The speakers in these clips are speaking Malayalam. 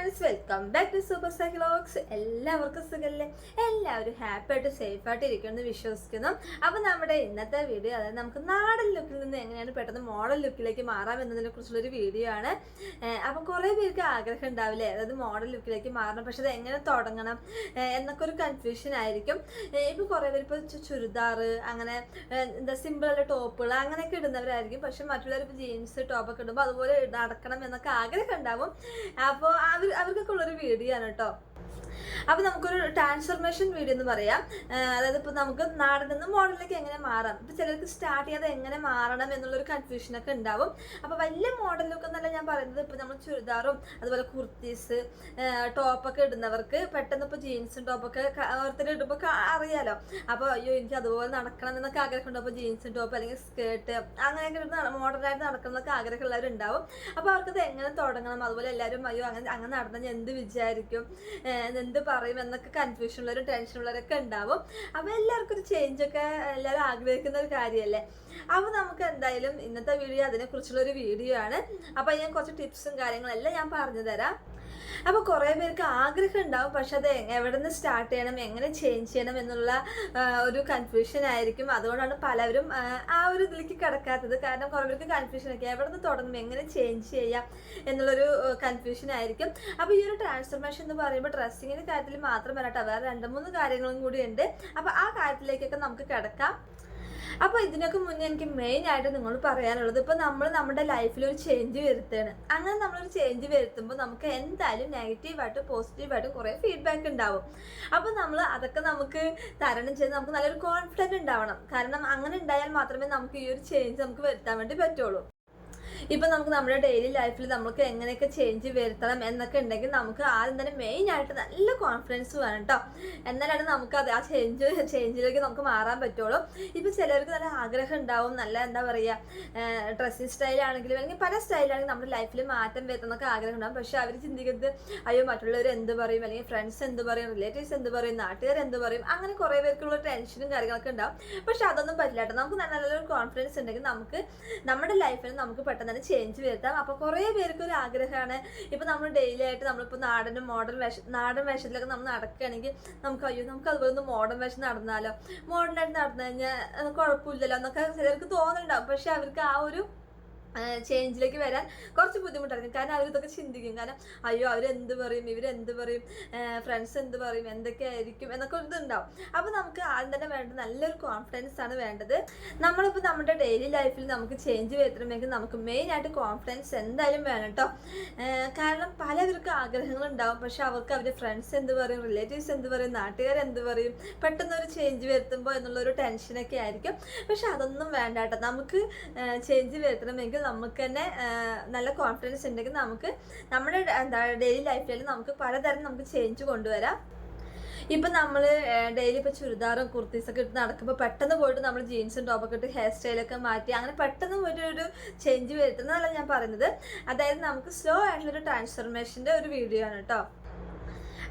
Friends welcome back to super സൈക്കിളോക്സ് എല്ലാവർക്കും സുഖമല്ലേ എല്ലാവരും ഹാപ്പി ആയിട്ട് സേഫ് ആയിട്ട് ഇരിക്കുമെന്ന് വിശ്വസിക്കുന്നു. അപ്പോൾ നമ്മുടെ ഇന്നത്തെ വീഡിയോ അതായത് നമുക്ക് നാടൻ ലുക്കിൽ നിന്ന് എങ്ങനെയാണ് പെട്ടെന്ന് മോഡൽ ലുക്കിലേക്ക് മാറാം എന്നതിനെ കുറിച്ചുള്ള ഒരു വീഡിയോ ആണ് അപ്പം കുറേ പേർക്ക് ആഗ്രഹം ഉണ്ടാവില്ലേ? അതായത് മോഡൽ ലുക്കിലേക്ക് മാറണം പക്ഷെ അത് എങ്ങനെ തുടങ്ങണം? എന്നൊക്കെ ഒരു കൺഫ്യൂഷൻ ആയിരിക്കും. ഇപ്പോൾ കുറേ പേർ പേര് ഇപ്പൊ ചു- ചുരിദാറ് അങ്ങനെ എന്താ സിമ്പിൾ ടോപ്പുകൾ അങ്ങനെയൊക്കെ ഇടുന്നവരായിരിക്കും. പക്ഷെ മറ്റുള്ളവർ ഇപ്പോൾ ജീൻസ് ടോപ്പൊക്കെ ഇടുമ്പോൾ അതുപോലെ നടക്കണം എന്നൊക്കെ ആഗ്രഹം ഉണ്ടാവും. അപ്പോൾ അവർ അവർക്കൊക്കെ ഉള്ളൊരു ആണ് കേട്ടോ. അപ്പൊ നമുക്കൊരു ട്രാൻസ്ഫർമേഷൻ വീഡിയോ എന്ന് പറയാം. അതായത് ഇപ്പൊ നമുക്ക് നാടിൽ നിന്ന് മോഡലിലേക്ക് എങ്ങനെ മാറാം? ഇപ്പൊ ചിലർക്ക് സ്റ്റാർട്ട് ചെയ്യാതെ എങ്ങനെ മാറണം എന്നുള്ളൊരു കൺഫ്യൂഷൻ ഒക്കെ ഉണ്ടാവും. അപ്പോൾ വലിയ മോഡലൊക്കെ എന്നല്ല ഞാൻ പറയുന്നത്. ഇപ്പൊ നമ്മൾ ചുരിദാറും അതുപോലെ കുർത്തീസ് ടോപ്പൊക്കെ ഇടുന്നവർക്ക് പെട്ടെന്ന് ഇപ്പൊ ജീൻസും ടോപ്പൊക്കെ ഓരോരുത്തർ ഇടുമ്പോൾ അറിയാലോ. അപ്പോൾ അയ്യോ എനിക്ക് അതുപോലെ നടക്കണം എന്നൊക്കെ ആഗ്രഹമുണ്ട്. അപ്പൊ ജീൻസും ടോപ്പ് അല്ലെങ്കിൽ സ്കേർട്ട് അങ്ങനെയൊക്കെ മോഡലായിട്ട് നടക്കണം എന്നൊക്കെ ആഗ്രഹമുള്ളവരുണ്ടാവും. അപ്പൊ അവർക്കത് എങ്ങനെ തുടങ്ങണം? അതുപോലെ എല്ലാവരും അയ്യോ അങ്ങനെ അങ്ങനെ നടന്നാൽ എന്ത് വിചാരിക്കും? ഏഹ് എന്ത് പറയും എന്നൊക്കെ ടെൻഷൻ ഉള്ളവരൊക്കെ ഉണ്ടാവും. അപ്പൊ എല്ലാവർക്കും ഒരു ചേഞ്ച് ഒക്കെ എല്ലാവരും ആഗ്രഹിക്കുന്ന ഒരു കാര്യമല്ലേ അപ്പോൾ നമുക്ക് എന്തായാലും ഇന്നത്തെ വീഡിയോ അതിനെ കുറിച്ചുള്ള ഒരു വീഡിയോ ആണ്. അപ്പൊ ഞാൻ കുറച്ച് ടിപ്സും കാര്യങ്ങളെല്ലാം ഞാൻ പറഞ്ഞു തരാം അപ്പൊ കുറേ പേർക്ക് ആഗ്രഹം ഉണ്ടാവും പക്ഷെ അത് എവിടെ നിന്ന് സ്റ്റാർട്ട് ചെയ്യണം എങ്ങനെ ചേഞ്ച് ചെയ്യണം എന്നുള്ള ഒരു കൺഫ്യൂഷൻ ആയിരിക്കും. അതുകൊണ്ടാണ് പലവരും ആ, ഒരു ഇതിലേക്ക് കിടക്കാത്തത്. കാരണം കുറെ പേർക്ക് കൺഫ്യൂഷൻ ഒക്കെ എവിടെ നിന്ന് തുടങ്ങും എങ്ങനെ ചേഞ്ച് ചെയ്യാം എന്നുള്ളൊരു കൺഫ്യൂഷൻ ആയിരിക്കും. അപ്പോൾ ഈ ഒരു ട്രാൻസ്ഫർമേഷൻ എന്ന് പറയുമ്പോൾ ഡ്രസ്സിങ്ങിന്റെ കാര്യത്തിൽ മാത്രമല്ല കേട്ടോ വേറെ രണ്ട് മൂന്ന് കാര്യങ്ങളും കൂടി ഉണ്ട്. അപ്പൊ ആ കാര്യത്തിലേക്കൊക്കെ നമുക്ക് കിടക്കാം. അപ്പൊ ഇതിനൊക്കെ മുന്നേ എനിക്ക് മെയിൻ ആയിട്ട് നിങ്ങൾ പറയാനുള്ളത് ഇപ്പൊ നമ്മൾ നമ്മുടെ ലൈഫിൽ ഒരു ചേഞ്ച് വരുത്തുകയാണ് അങ്ങനെ നമ്മളൊരു ചേഞ്ച് വരുത്തുമ്പോൾ നമുക്ക് എന്തായാലും നെഗറ്റീവായിട്ടും പോസിറ്റീവായിട്ടും കുറേ ഫീഡ്ബാക്ക് ഉണ്ടാവും. അപ്പൊ നമ്മൾ അതൊക്കെ നമുക്ക് തരണം ചെയ്ത് നമുക്ക് നല്ലൊരു കോൺഫിഡന്റ് ഉണ്ടാവണം. കാരണം അങ്ങനെ ഉണ്ടായാൽ മാത്രമേ നമുക്ക് ഈ ഒരു ചേഞ്ച് നമുക്ക് വരുത്താൻ വേണ്ടി പറ്റുള്ളൂ. ഇപ്പൊ നമുക്ക് നമ്മുടെ ഡെയിലി ലൈഫിൽ നമുക്ക് എങ്ങനെയൊക്കെ ചേഞ്ച് വരുത്തണം എന്നൊക്കെ ഉണ്ടെങ്കിൽ നമുക്ക് ആദ്യം തന്നെ മെയിൻ ആയിട്ട് നല്ല കോൺഫിഡൻസ് വേണം കേട്ടോ എന്നാലാണ് നമുക്ക് അത് ആ ചേഞ്ച് ചേഞ്ചിലേക്ക് നമുക്ക് മാറാൻ പറ്റുള്ളൂ. ഇപ്പൊ ചിലർക്ക് നല്ല ആഗ്രഹം ഉണ്ടാവും നല്ല എന്താ പറയാ ഡ്രസ്സിങ് സ്റ്റൈലാണെങ്കിലും അല്ലെങ്കിൽ പല സ്റ്റൈലാണെങ്കിലും നമ്മുടെ ലൈഫിൽ മാറ്റം വരുത്തുന്നൊക്കെ ആഗ്രഹം ഉണ്ടാവും. പക്ഷെ അവർ ചിന്തിക്കുന്നത് അയ്യോ മറ്റുള്ളവർ എന്ത് പറയും? അല്ലെങ്കിൽ ഫ്രണ്ട്സ് എന്ത് പറയും? റിലേറ്റീവ്സ് എന്ത് പറയും? നാട്ടുകാർ എന്ത് പറയും? അങ്ങനെ കുറെ പേർക്കുള്ള ടെൻഷനും കാര്യങ്ങളൊക്കെ ഉണ്ടാവും. പക്ഷെ അതൊന്നും പറ്റില്ല കേട്ടോ നമുക്ക് നല്ല നല്ലൊരു കോൺഫിഡൻസ് ഉണ്ടെങ്കിൽ നമുക്ക് നമ്മുടെ ലൈഫിൽ നമുക്ക് പെട്ടെന്ന് തന്നെ ചേഞ്ച് വരുത്താം. അപ്പോൾ കുറേ പേർക്ക് ഒരു ആഗ്രഹമാണ്. ഇപ്പൊ നമ്മൾ ഡെയിലി ആയിട്ട് നമ്മളിപ്പോ നാടനും മോഡേൺ വേഷം നാടൻ വേഷത്തിലൊക്കെ നമ്മൾ നടക്കുകയാണെങ്കിൽ നമുക്ക് അയ്യോ നമുക്ക് അതുപോലെ ഒന്ന് മോഡേൺ വേഷം നടന്നാലോ? മോഡേൺ ആയിട്ട് നടന്നു കഴിഞ്ഞാൽ കുഴപ്പമില്ലല്ലോ എന്നൊക്കെ ചിലർക്ക് തോന്നുന്നുണ്ടാവും പക്ഷെ അവർക്ക് ആ ഒരു ചേഞ്ചിലേക്ക് വരാൻ കുറച്ച് ബുദ്ധിമുട്ടായിരിക്കും. കാരണം അവരിതൊക്കെ ചിന്തിക്കും. കാരണം അയ്യോ അവരെന്ത് പറയും? ഇവരെന്ത് പറയും? ഫ്രണ്ട്സ് എന്ത് പറയും? എന്തൊക്കെ ആയിരിക്കും എന്നൊക്കെ ഇതുണ്ടാവും. അപ്പോൾ നമുക്ക് ആദ്യം തന്നെ വേണ്ടത് നല്ലൊരു കോൺഫിഡൻസ് ആണ് വേണ്ടത്. നമ്മളിപ്പോൾ നമ്മുടെ ഡെയിലി ലൈഫിൽ നമുക്ക് ചേഞ്ച് വരുത്തണമെങ്കിൽ നമുക്ക് മെയിൻ ആയിട്ട് കോൺഫിഡൻസ് എന്തായാലും വേണം കേട്ടോ കാരണം പലവർക്കും ആഗ്രഹങ്ങളുണ്ടാവും. പക്ഷെ അവർക്ക് അവരുടെ ഫ്രണ്ട്സ് എന്ത് പറയും? റിലേറ്റീവ്സ് എന്ത് പറയും? നാട്ടുകാർ എന്ത് പറയും? പെട്ടെന്ന് ഒരു ചേഞ്ച് വരുത്തുമ്പോൾ എന്നുള്ളൊരു ടെൻഷനൊക്കെ ആയിരിക്കും. പക്ഷെ അതൊന്നും വേണ്ട കേട്ടോ നമുക്ക് ചേഞ്ച് വരുത്തണമെങ്കിൽ നമുക്ക് തന്നെ നല്ല കോൺഫിഡൻസ് ഉണ്ടെങ്കിൽ നമുക്ക് നമ്മുടെ എന്താ ഡെയിലി ലൈഫിൽ നമുക്ക് പലതരം നമുക്ക് ചേഞ്ച് കൊണ്ടുവരാം. ഇപ്പൊ നമ്മൾ ഡെയിലി ഇപ്പൊ ചുരിദാറും കുർത്തീസൊക്കെ ഇട്ട് നടക്കുമ്പോൾ പെട്ടെന്ന് പോയിട്ട് നമ്മൾ ജീൻസും ടോപ്പൊക്കെ ഇട്ട് ഹെയർ സ്റ്റൈലൊക്കെ മാറ്റി അങ്ങനെ പെട്ടെന്ന് പോയിട്ട് ഒരു ചേഞ്ച് വരുത്തുന്നതല്ല ഞാൻ പറയുന്നത്. അതായത് നമുക്ക് സ്ലോ ആയിട്ടുള്ള ഒരു ട്രാൻസ്ഫർമേഷന്റെ ഒരു വീഡിയോ ആണ് കേട്ടോ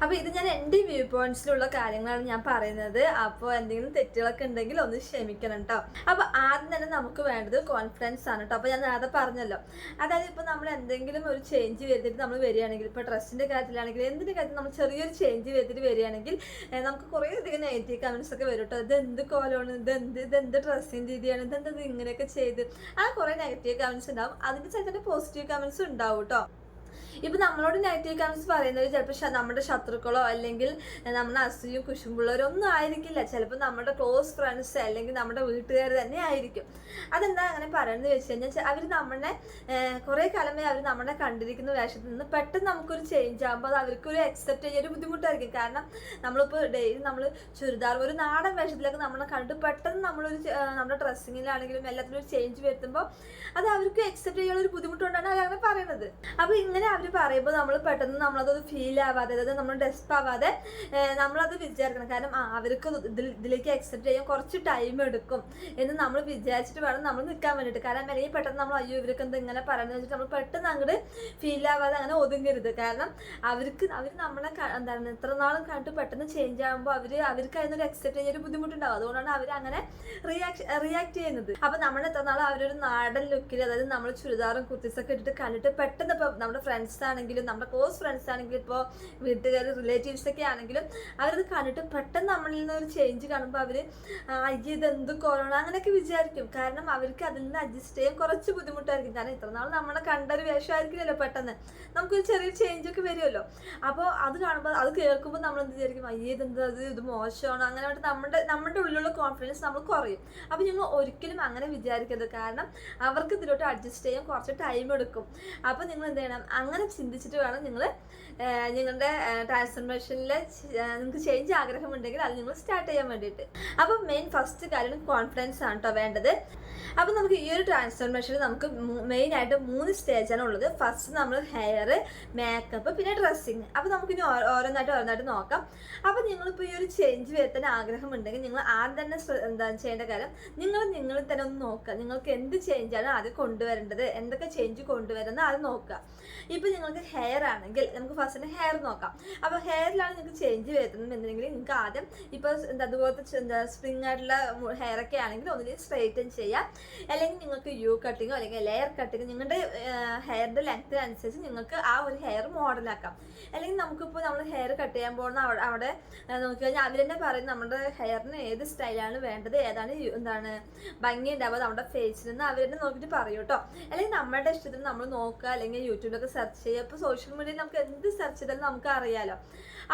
അപ്പൊ ഇത് ഞാൻ എന്റെ വ്യൂ പോയിന്റ്സിലുള്ള കാര്യങ്ങളാണ് ഞാൻ പറയുന്നത്. അപ്പോൾ എന്തെങ്കിലും തെറ്റുകളൊക്കെ ഉണ്ടെങ്കിൽ ഒന്ന് ക്ഷമിക്കണം കേട്ടോ അപ്പൊ ആദ്യം തന്നെ നമുക്ക് വേണ്ടത് കോൺഫിഡൻസ് ആണ് കേട്ടോ അപ്പൊ ഞാൻ നേരത്തെ പറഞ്ഞല്ലോ. അതായത് ഇപ്പൊ നമ്മൾ എന്തെങ്കിലും ഒരു ചേഞ്ച് വരുത്തിട്ട് നമ്മൾ വരികയാണെങ്കിൽ ഇപ്പൊ ഡ്രസ്സിന്റെ കാര്യത്തിലാണെങ്കിൽ എന്തിന്റെ കാര്യത്തിൽ നമ്മൾ ചെറിയൊരു ചേഞ്ച് വരുത്തിട്ട് വരികയാണെങ്കിൽ നമുക്ക് കുറേ അധികം നെഗറ്റീവ് കമന്റ്സ് ഒക്കെ വരും കേട്ടോ ഇത് എന്ത് കോലമാണ്? ഇത് എന്ത് ഇത് എന്ത് ഡ്രസ്സിങ് രീതിയാണ് ഇത് എന്താ ഇങ്ങനെയൊക്കെ ചെയ്ത്? ആ കുറേ നെഗറ്റീവ് കമന്റ്സ് ഉണ്ടാവും. അതിന്റെ സ്ഥലത്ത് പോസിറ്റീവ് കമന്റ്സ് ഉണ്ടാവും കേട്ടോ ഇപ്പൊ നമ്മളോട് നെഗറ്റീവ് കമൻസ് പറയുന്നത് ചിലപ്പോൾ നമ്മുടെ ശത്രുക്കളോ അല്ലെങ്കിൽ നമ്മുടെ അസൂയും കുശുമ്പുള്ളവരോ ഒന്നും ആയിരിക്കില്ല. ചിലപ്പോൾ നമ്മുടെ ക്ലോസ് ഫ്രണ്ട്സ് അല്ലെങ്കിൽ നമ്മുടെ വീട്ടുകാർ തന്നെ ആയിരിക്കും. അതെന്താ അങ്ങനെ പറയുന്നത് വെച്ച് കഴിഞ്ഞാൽ അവർ നമ്മളെ കുറേ കാലമേ അവർ നമ്മളെ കണ്ടിരിക്കുന്ന വേഷത്തിൽ നിന്ന് പെട്ടെന്ന് നമുക്കൊരു ചേഞ്ച് ആകുമ്പോൾ അത് അവർക്കൊരു അക്സെപ്റ്റ് ചെയ്യാൻ ഒരു ബുദ്ധിമുട്ടായിരിക്കും. കാരണം നമ്മളിപ്പോൾ ഡെയിലി നമ്മൾ ചുരിദാർ ഒരു നാടൻ വേഷത്തിലൊക്കെ നമ്മളെ കണ്ട് പെട്ടെന്ന് നമ്മളൊരു നമ്മുടെ ഡ്രസ്സിങ്ങിലാണെങ്കിലും എല്ലാത്തിലും ഒരു ചേഞ്ച് വരുത്തുമ്പോൾ അത് അവർക്ക് അക്സെപ്റ്റ് ചെയ്യാനുള്ള ഒരു ബുദ്ധിമുട്ടുകൊണ്ടാണ് അവർ അങ്ങനെ പറയുന്നത്. അപ്പോൾ ഇങ്ങനെ അവർ പറയുമ്പോൾ നമ്മൾ പെട്ടെന്ന് നമ്മളത് ഫീൽ ആവാതെ അതായത് നമ്മൾ ഡെസ്പ് ആവാതെ നമ്മളത് വിചാരിക്കണം. കാരണം അവർക്ക് ഇതിലേക്ക് അക്സെപ്റ്റ് ചെയ്യാൻ കുറച്ച് ടൈം എടുക്കും എന്ന് നമ്മൾ വിചാരിച്ചിട്ട് വേണം നമ്മൾ നിൽക്കാൻ വേണ്ടിയിട്ട്. കാരണം അല്ലെങ്കിൽ പെട്ടെന്ന് നമ്മൾ അയ്യോ ഇവർക്ക് എന്താ ഇങ്ങനെ പറയുന്നത് വെച്ചിട്ട് നമ്മൾ പെട്ടെന്ന് അങ്ങോട്ട് ഫീൽ ആവാതെ അങ്ങനെ ഒതുങ്ങരുത്. കാരണം അവർക്ക് അവർ നമ്മളെ എന്താണ് ഇത്ര നാളും കണ്ടിട്ട് പെട്ടെന്ന് ചേഞ്ച് ആകുമ്പോൾ അവർ അവർക്ക് അതിനൊരു അക്സെപ്റ്റ് ചെയ്യാൻ ഒരു ബുദ്ധിമുട്ടുണ്ടാവും. അതുകൊണ്ടാണ് അവർ അങ്ങനെ റിയാക്ട് റിയാക്ട് ചെയ്യുന്നത്. അപ്പോൾ നമ്മൾ എത്ര നാളും അവരൊരു നാടൻ ലുക്കിൽ അതായത് നമ്മൾ ചുരിദാറും കുർത്തീസൊക്കെ ഇട്ടിട്ട് കണ്ടിട്ട് പെട്ടെന്ന് ഇപ്പം നമ്മുടെ ഫ്രണ്ട്സ് ഫ്രണ്ട്സ് ആണെങ്കിലും നമ്മുടെ ക്ലോസ് ഫ്രണ്ട്സ് ആണെങ്കിലും ഇപ്പോൾ വീട്ടുകാർ റിലേറ്റീവ്സ് ഒക്കെ ആണെങ്കിലും അവരത് കണ്ടിട്ട് പെട്ടെന്ന് നമ്മളിൽ നിന്ന് ഒരു ചേഞ്ച് കാണുമ്പോൾ അവർ അയ്യ ഇതെന്ത് കൊറോണ അങ്ങനെയൊക്കെ വിചാരിക്കും. കാരണം അവർക്ക് അതിൽ നിന്ന് അഡ്ജസ്റ്റ് ചെയ്യാൻ കുറച്ച് ബുദ്ധിമുട്ടായിരിക്കും. കാരണം ഇത്ര നാൾ നമ്മളെ കണ്ടൊരു വേഷമായിരിക്കില്ലല്ലോ പെട്ടെന്ന്. നമുക്കൊരു ചെറിയ ചേഞ്ച് ഒക്കെ വരുമല്ലോ. അപ്പോൾ അത് കാണുമ്പോൾ അത് കേൾക്കുമ്പോൾ നമ്മൾ എന്ത് വിചാരിക്കും അയ്യേ ഇതെന്ത് അത് ഇത് മോശമാണ്? അങ്ങനെ വേണ്ട നമ്മുടെ നമ്മുടെ ഉള്ളിലുള്ള കോൺഫിഡൻസ് നമ്മൾ കുറയും. അപ്പോൾ ഞങ്ങൾ ഒരിക്കലും അങ്ങനെ വിചാരിക്കരുത്. കാരണം അവർക്ക് ഇതിലോട്ട് അഡ്ജസ്റ്റ് ചെയ്യാൻ കുറച്ച് ടൈം എടുക്കും. അപ്പോൾ നിങ്ങൾ എന്ത് ചെയ്യണം? അങ്ങനെ ചിന്തിച്ചിട്ട് വേണം നിങ്ങൾ നിങ്ങളുടെ ട്രാൻസ്ഫർമേഷനിൽ നിങ്ങൾക്ക് ചേഞ്ച് ആഗ്രഹമുണ്ടെങ്കിൽ അത് നിങ്ങൾ സ്റ്റാർട്ട് ചെയ്യാൻ വേണ്ടിയിട്ട്. അപ്പോൾ മെയിൻ ഫസ്റ്റ് കാര്യം കോൺഫിഡൻസ് ആണ് കേട്ടോ വേണ്ടത്. അപ്പോൾ നമുക്ക് ഈ ഒരു ട്രാൻസ്ഫർമേഷനിൽ നമുക്ക് മെയിൻ ആയിട്ട് മൂന്ന് സ്റ്റേജാണ് ഉള്ളത്. ഫസ്റ്റ് നമ്മൾ ഹെയർ മേക്കപ്പ് പിന്നെ ഡ്രസ്സിങ് അപ്പോൾ നമുക്കിനി ഇനി ഓരോന്നായിട്ട് ഓരോന്നായിട്ട് നോക്കാം. അപ്പോൾ നിങ്ങളിപ്പോൾ ഈ ഒരു ചേഞ്ച് വരുത്താൻ ആഗ്രഹമുണ്ടെങ്കിൽ നിങ്ങൾ ആദ്യം തന്നെ എന്താ ചെയ്യേണ്ട കാര്യം നിങ്ങൾ നിങ്ങൾ തന്നെ ഒന്ന് നോക്കുക. നിങ്ങൾക്ക് എന്ത് ചേഞ്ചാണ് ആദ്യം കൊണ്ടുവരേണ്ടത് എന്തൊക്കെ ചേഞ്ച് കൊണ്ടുവരുന്നത് അത് നോക്കുക. ഇപ്പോൾ നിങ്ങൾക്ക് ഹെയർ ആണെങ്കിൽ നമുക്ക് ഫസ്റ്റ് ഹെയർ നോക്കാം. അപ്പോൾ ഹെയറിലാണ് നിങ്ങൾക്ക് ചേഞ്ച് വരുന്നത് എന്നുണ്ടെങ്കിൽ നിങ്ങൾക്ക് ആദ്യം ഇപ്പോൾ എന്താ അതുപോലത്തെ എന്താ സ്പ്രിങ് ആയിട്ടുള്ള ഹെയർ ഒക്കെ ആണെങ്കിൽ ഒന്നിനെ സ്ട്രെയിറ്റൻ ചെയ്യാം. അല്ലെങ്കിൽ നിങ്ങൾക്ക് യു കട്ടിങ്ങോ അല്ലെങ്കിൽ ലെയർ കട്ടിങ്ങോ നിങ്ങളുടെ ഹെയറിന്റെ ലെങ്ത്തിനനുസരിച്ച് നിങ്ങൾക്ക് ആ ഒരു ഹെയർ മോഡലാക്കാം അല്ലെങ്കിൽ നമുക്കിപ്പോൾ നമ്മൾ ഹെയർ കട്ട് ചെയ്യാൻ പോകുന്ന അവിടെ അവിടെ നോക്കി കഴിഞ്ഞാൽ അവർ തന്നെ പറയും നമ്മുടെ ഹെയറിന് ഏത് സ്റ്റൈലാണ് വേണ്ടത് ഏതാണ് എന്താണ് ഭംഗി ഉണ്ടാവുക നമ്മുടെ ഫേസിൽ നിന്ന് അവർ തന്നെ നോക്കിയിട്ട് പറയൂട്ടോ. കേട്ടോ അല്ലെങ്കിൽ നമ്മുടെ ഇഷ്ടത്തിന് നമ്മൾ നോക്കുക അല്ലെങ്കിൽ യൂട്യൂബിലൊക്കെ സെർച്ച് ചെയ്യുക. ഇപ്പോൾ സോഷ്യൽ മീഡിയയിൽ നമുക്ക് എന്ത് സെർച്ച് ചെയ്താലും നമുക്ക് അറിയാലോ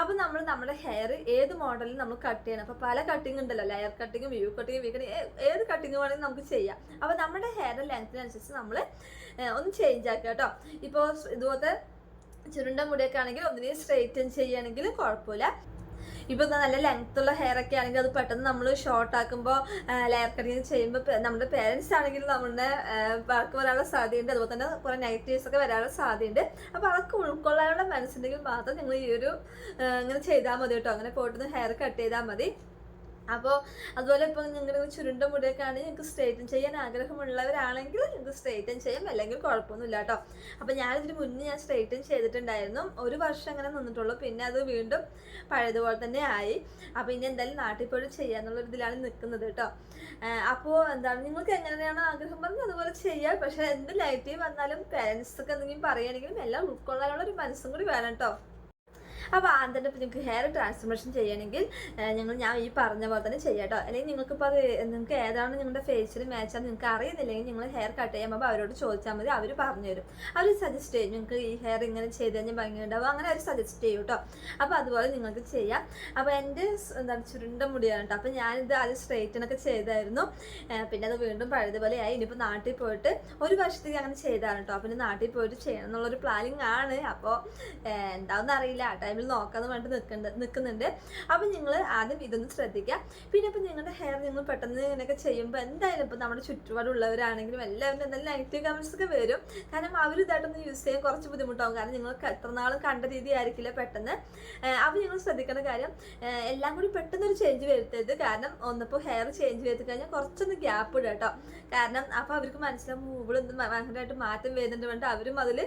അപ്പോൾ നമ്മൾ നമ്മുടെ ഹെയർ ഏത് മോഡലിൽ നമ്മൾ കട്ട് ചെയ്യണം. അപ്പോൾ പല കട്ടിങ് ഉണ്ടല്ലോ ലെയർ കട്ടിങ്ങും വ്യൂ കട്ടിങ്ങും വീ കട്ടിങ് ഏത് കട്ടിങ് വേണമെങ്കിൽ നമുക്ക് ചെയ്യാം. അപ്പോൾ നമ്മുടെ ഹെയർ ലെങ്ത്തിനനുസരിച്ച് നമ്മൾ ഒന്ന് ചേഞ്ച് ആക്കുക കേട്ടോ. ഇപ്പോൾ ഇതുപോലത്തെ ചുരുണ്ട മുടിയൊക്കെ ആണെങ്കിൽ ഒന്നിനെ സ്ട്രെയിറ്റൻ ചെയ്യുകയാണെങ്കിൽ കുഴപ്പമില്ല. ഇപ്പൊ നല്ല ലെങ്ത് ഉള്ള ഹെയർ ഒക്കെ ആണെങ്കിൽ അത് പെട്ടെന്ന് നമ്മൾ ഷോർട്ട് ആക്കുമ്പോൾ ലെയർ കട്ടിങ് ചെയ്യുമ്പോൾ നമ്മുടെ പേരൻസ് ആണെങ്കിൽ നമ്മുടെ വർക്ക് വരാനുള്ള സാധ്യതയുണ്ട്. അതുപോലെ തന്നെ കുറെ നെഗറ്റീവ്സ് ഒക്കെ വരാനുള്ള സാധ്യതയുണ്ട്. അപ്പോൾ അതൊക്കെ ഉൾക്കൊള്ളാനുള്ള മനസ്സുണ്ടെങ്കിൽ മാത്രം നിങ്ങൾ ഈ ഒരു ഇങ്ങനെ ചെയ്താൽ മതി കേട്ടോ. അങ്ങനെ പോയിട്ട് ഹെയർ കട്ട് ചെയ്താൽ മതി. അപ്പോൾ അതുപോലെ ഇപ്പോൾ നിങ്ങളുടെ ചുരുണ്ട മുടിയൊക്കെ ആണെങ്കിൽ നിങ്ങൾക്ക് സ്ട്രൈറ്റൻ ചെയ്യാൻ ആഗ്രഹമുള്ളവരാണെങ്കിൽ നിങ്ങൾക്ക് സ്ട്രൈറ്റൻ ചെയ്യാം. അല്ലെങ്കിൽ കുഴപ്പമൊന്നുമില്ല കേട്ടോ. അപ്പോൾ ഞാനിതിന് മുന്നേ ഞാൻ സ്ട്രൈറ്റൻ ചെയ്തിട്ടുണ്ടായിരുന്നു. ഒരു വർഷം അങ്ങനെ നിന്നിട്ടുള്ളൂ. പിന്നെ അത് വീണ്ടും പഴയതുപോലെ തന്നെ ആയി. അപ്പോൾ ഇനി എന്തായാലും നാട്ടിൽ പോയി ചെയ്യാന്നുള്ള ഇതിലാണ് നിൽക്കുന്നത് കേട്ടോ. അപ്പോൾ എന്താണ് നിങ്ങൾക്ക് എങ്ങനെയാണ് ആഗ്രഹം? പറഞ്ഞത് അതുപോലെ ചെയ്യാം. പക്ഷേ എന്ത് ലൈറ്റ് വന്നാലും പേരൻസൊക്കെ എന്തെങ്കിലും പറയുകയാണെങ്കിലും എല്ലാം ഉൾക്കൊള്ളാനുള്ള ഒരു മനസ്സും കൂടി വേണം കേട്ടോ. അപ്പോൾ തന്നെ ഇപ്പോൾ നിങ്ങൾക്ക് ഹെയർ ട്രാൻസ്ഫോർമേഷൻ ചെയ്യണമെങ്കിൽ ഞങ്ങൾ ഞാൻ ഈ പറഞ്ഞ പോലെ തന്നെ ചെയ്യാം കേട്ടോ അല്ലെങ്കിൽ നിങ്ങൾക്കിപ്പോൾ അത് നിങ്ങൾക്ക് ഏതാണ് നിങ്ങളുടെ ഫേസിൽ മാച്ചാൽ നിങ്ങൾക്ക് അറിയുന്നില്ലെങ്കിൽ നിങ്ങൾ ഹെയർ കട്ട് ചെയ്യുമ്പോൾ അവരോട് ചോദിച്ചാൽ മതി അവർ പറഞ്ഞു തരും. അവർ സജസ്റ്റ് ചെയ്യും നിങ്ങൾക്ക് ഈ ഹെയർ ഇങ്ങനെ ചെയ്ത് കഴിഞ്ഞാൽ ഭംഗിയുണ്ടാവും. അങ്ങനെ അവർ സജസ്റ്റ് ചെയ്യും കേട്ടോ അപ്പോൾ അതുപോലെ നിങ്ങൾക്ക് ചെയ്യാം. അപ്പോൾ എന്റെ എന്താ എന്താണ് ചുരുണ്ട മുടിയാണ് കേട്ടോ അപ്പോൾ ഞാനിത് ആദ്യം സ്ട്രെയിറ്റനൊക്കെ ചെയ്തായിരുന്നു. പിന്നെ അത് വീണ്ടും പഴയതുപോലെ ആയി. ഇനിയിപ്പോൾ നാട്ടിൽ പോയിട്ട് ഒരു വർഷത്തേക്ക് അങ്ങനെ ചെയ്താണ് കേട്ടോ പിന്നെ നാട്ടിൽ പോയിട്ട് ചെയ്യണം എന്നുള്ളൊരു പ്ലാനിങ് ആണ്. അപ്പോൾ എന്താണെന്ന് അറിയില്ല ആ ടൈമിൽ നോക്കാന്ന് വേണ്ടി നിൽക്കുന്നുണ്ട് നിൽക്കുന്നുണ്ട് അപ്പം നിങ്ങൾ ആദ്യം ഇതൊന്ന് ശ്രദ്ധിക്കുക പിന്നെ ഇപ്പം നിങ്ങളുടെ ഹെയർ നിങ്ങൾ പെട്ടെന്ന് ഇങ്ങനെയൊക്കെ ചെയ്യുമ്പോൾ എന്തായാലും ഇപ്പം നമ്മുടെ ചുറ്റുപാടുള്ളവരാണെങ്കിലും എല്ലാവരും എന്തായാലും നെഗറ്റീവ് കമൻസ് ഒക്കെ വരും. കാരണം അവർ ഇതായിട്ടൊന്ന് യൂസ് ചെയ്യാൻ കുറച്ച് ബുദ്ധിമുട്ടാവും. കാരണം നിങ്ങൾ എത്ര നാളും കണ്ട രീതി ആയിരിക്കില്ല പെട്ടെന്ന്. അപ്പം നിങ്ങൾ ശ്രദ്ധിക്കേണ്ട കാര്യം എല്ലാം കൂടി പെട്ടെന്നൊരു ചേഞ്ച് വരുത്തരുത്. കാരണം ഒന്നിപ്പോൾ ഹെയർ ചേഞ്ച് വരുത്തി കഴിഞ്ഞാൽ കുറച്ചൊന്ന് ഗ്യാപ്പ് ഇടുക കേട്ടോ കാരണം അപ്പോൾ അവർക്ക് മനസ്സിലാവും ഇവിടെ ഒന്ന് ഭയങ്കരമായിട്ട് മാറ്റം വരുന്നുണ്ട് വേണ്ട അവരും അതിൽ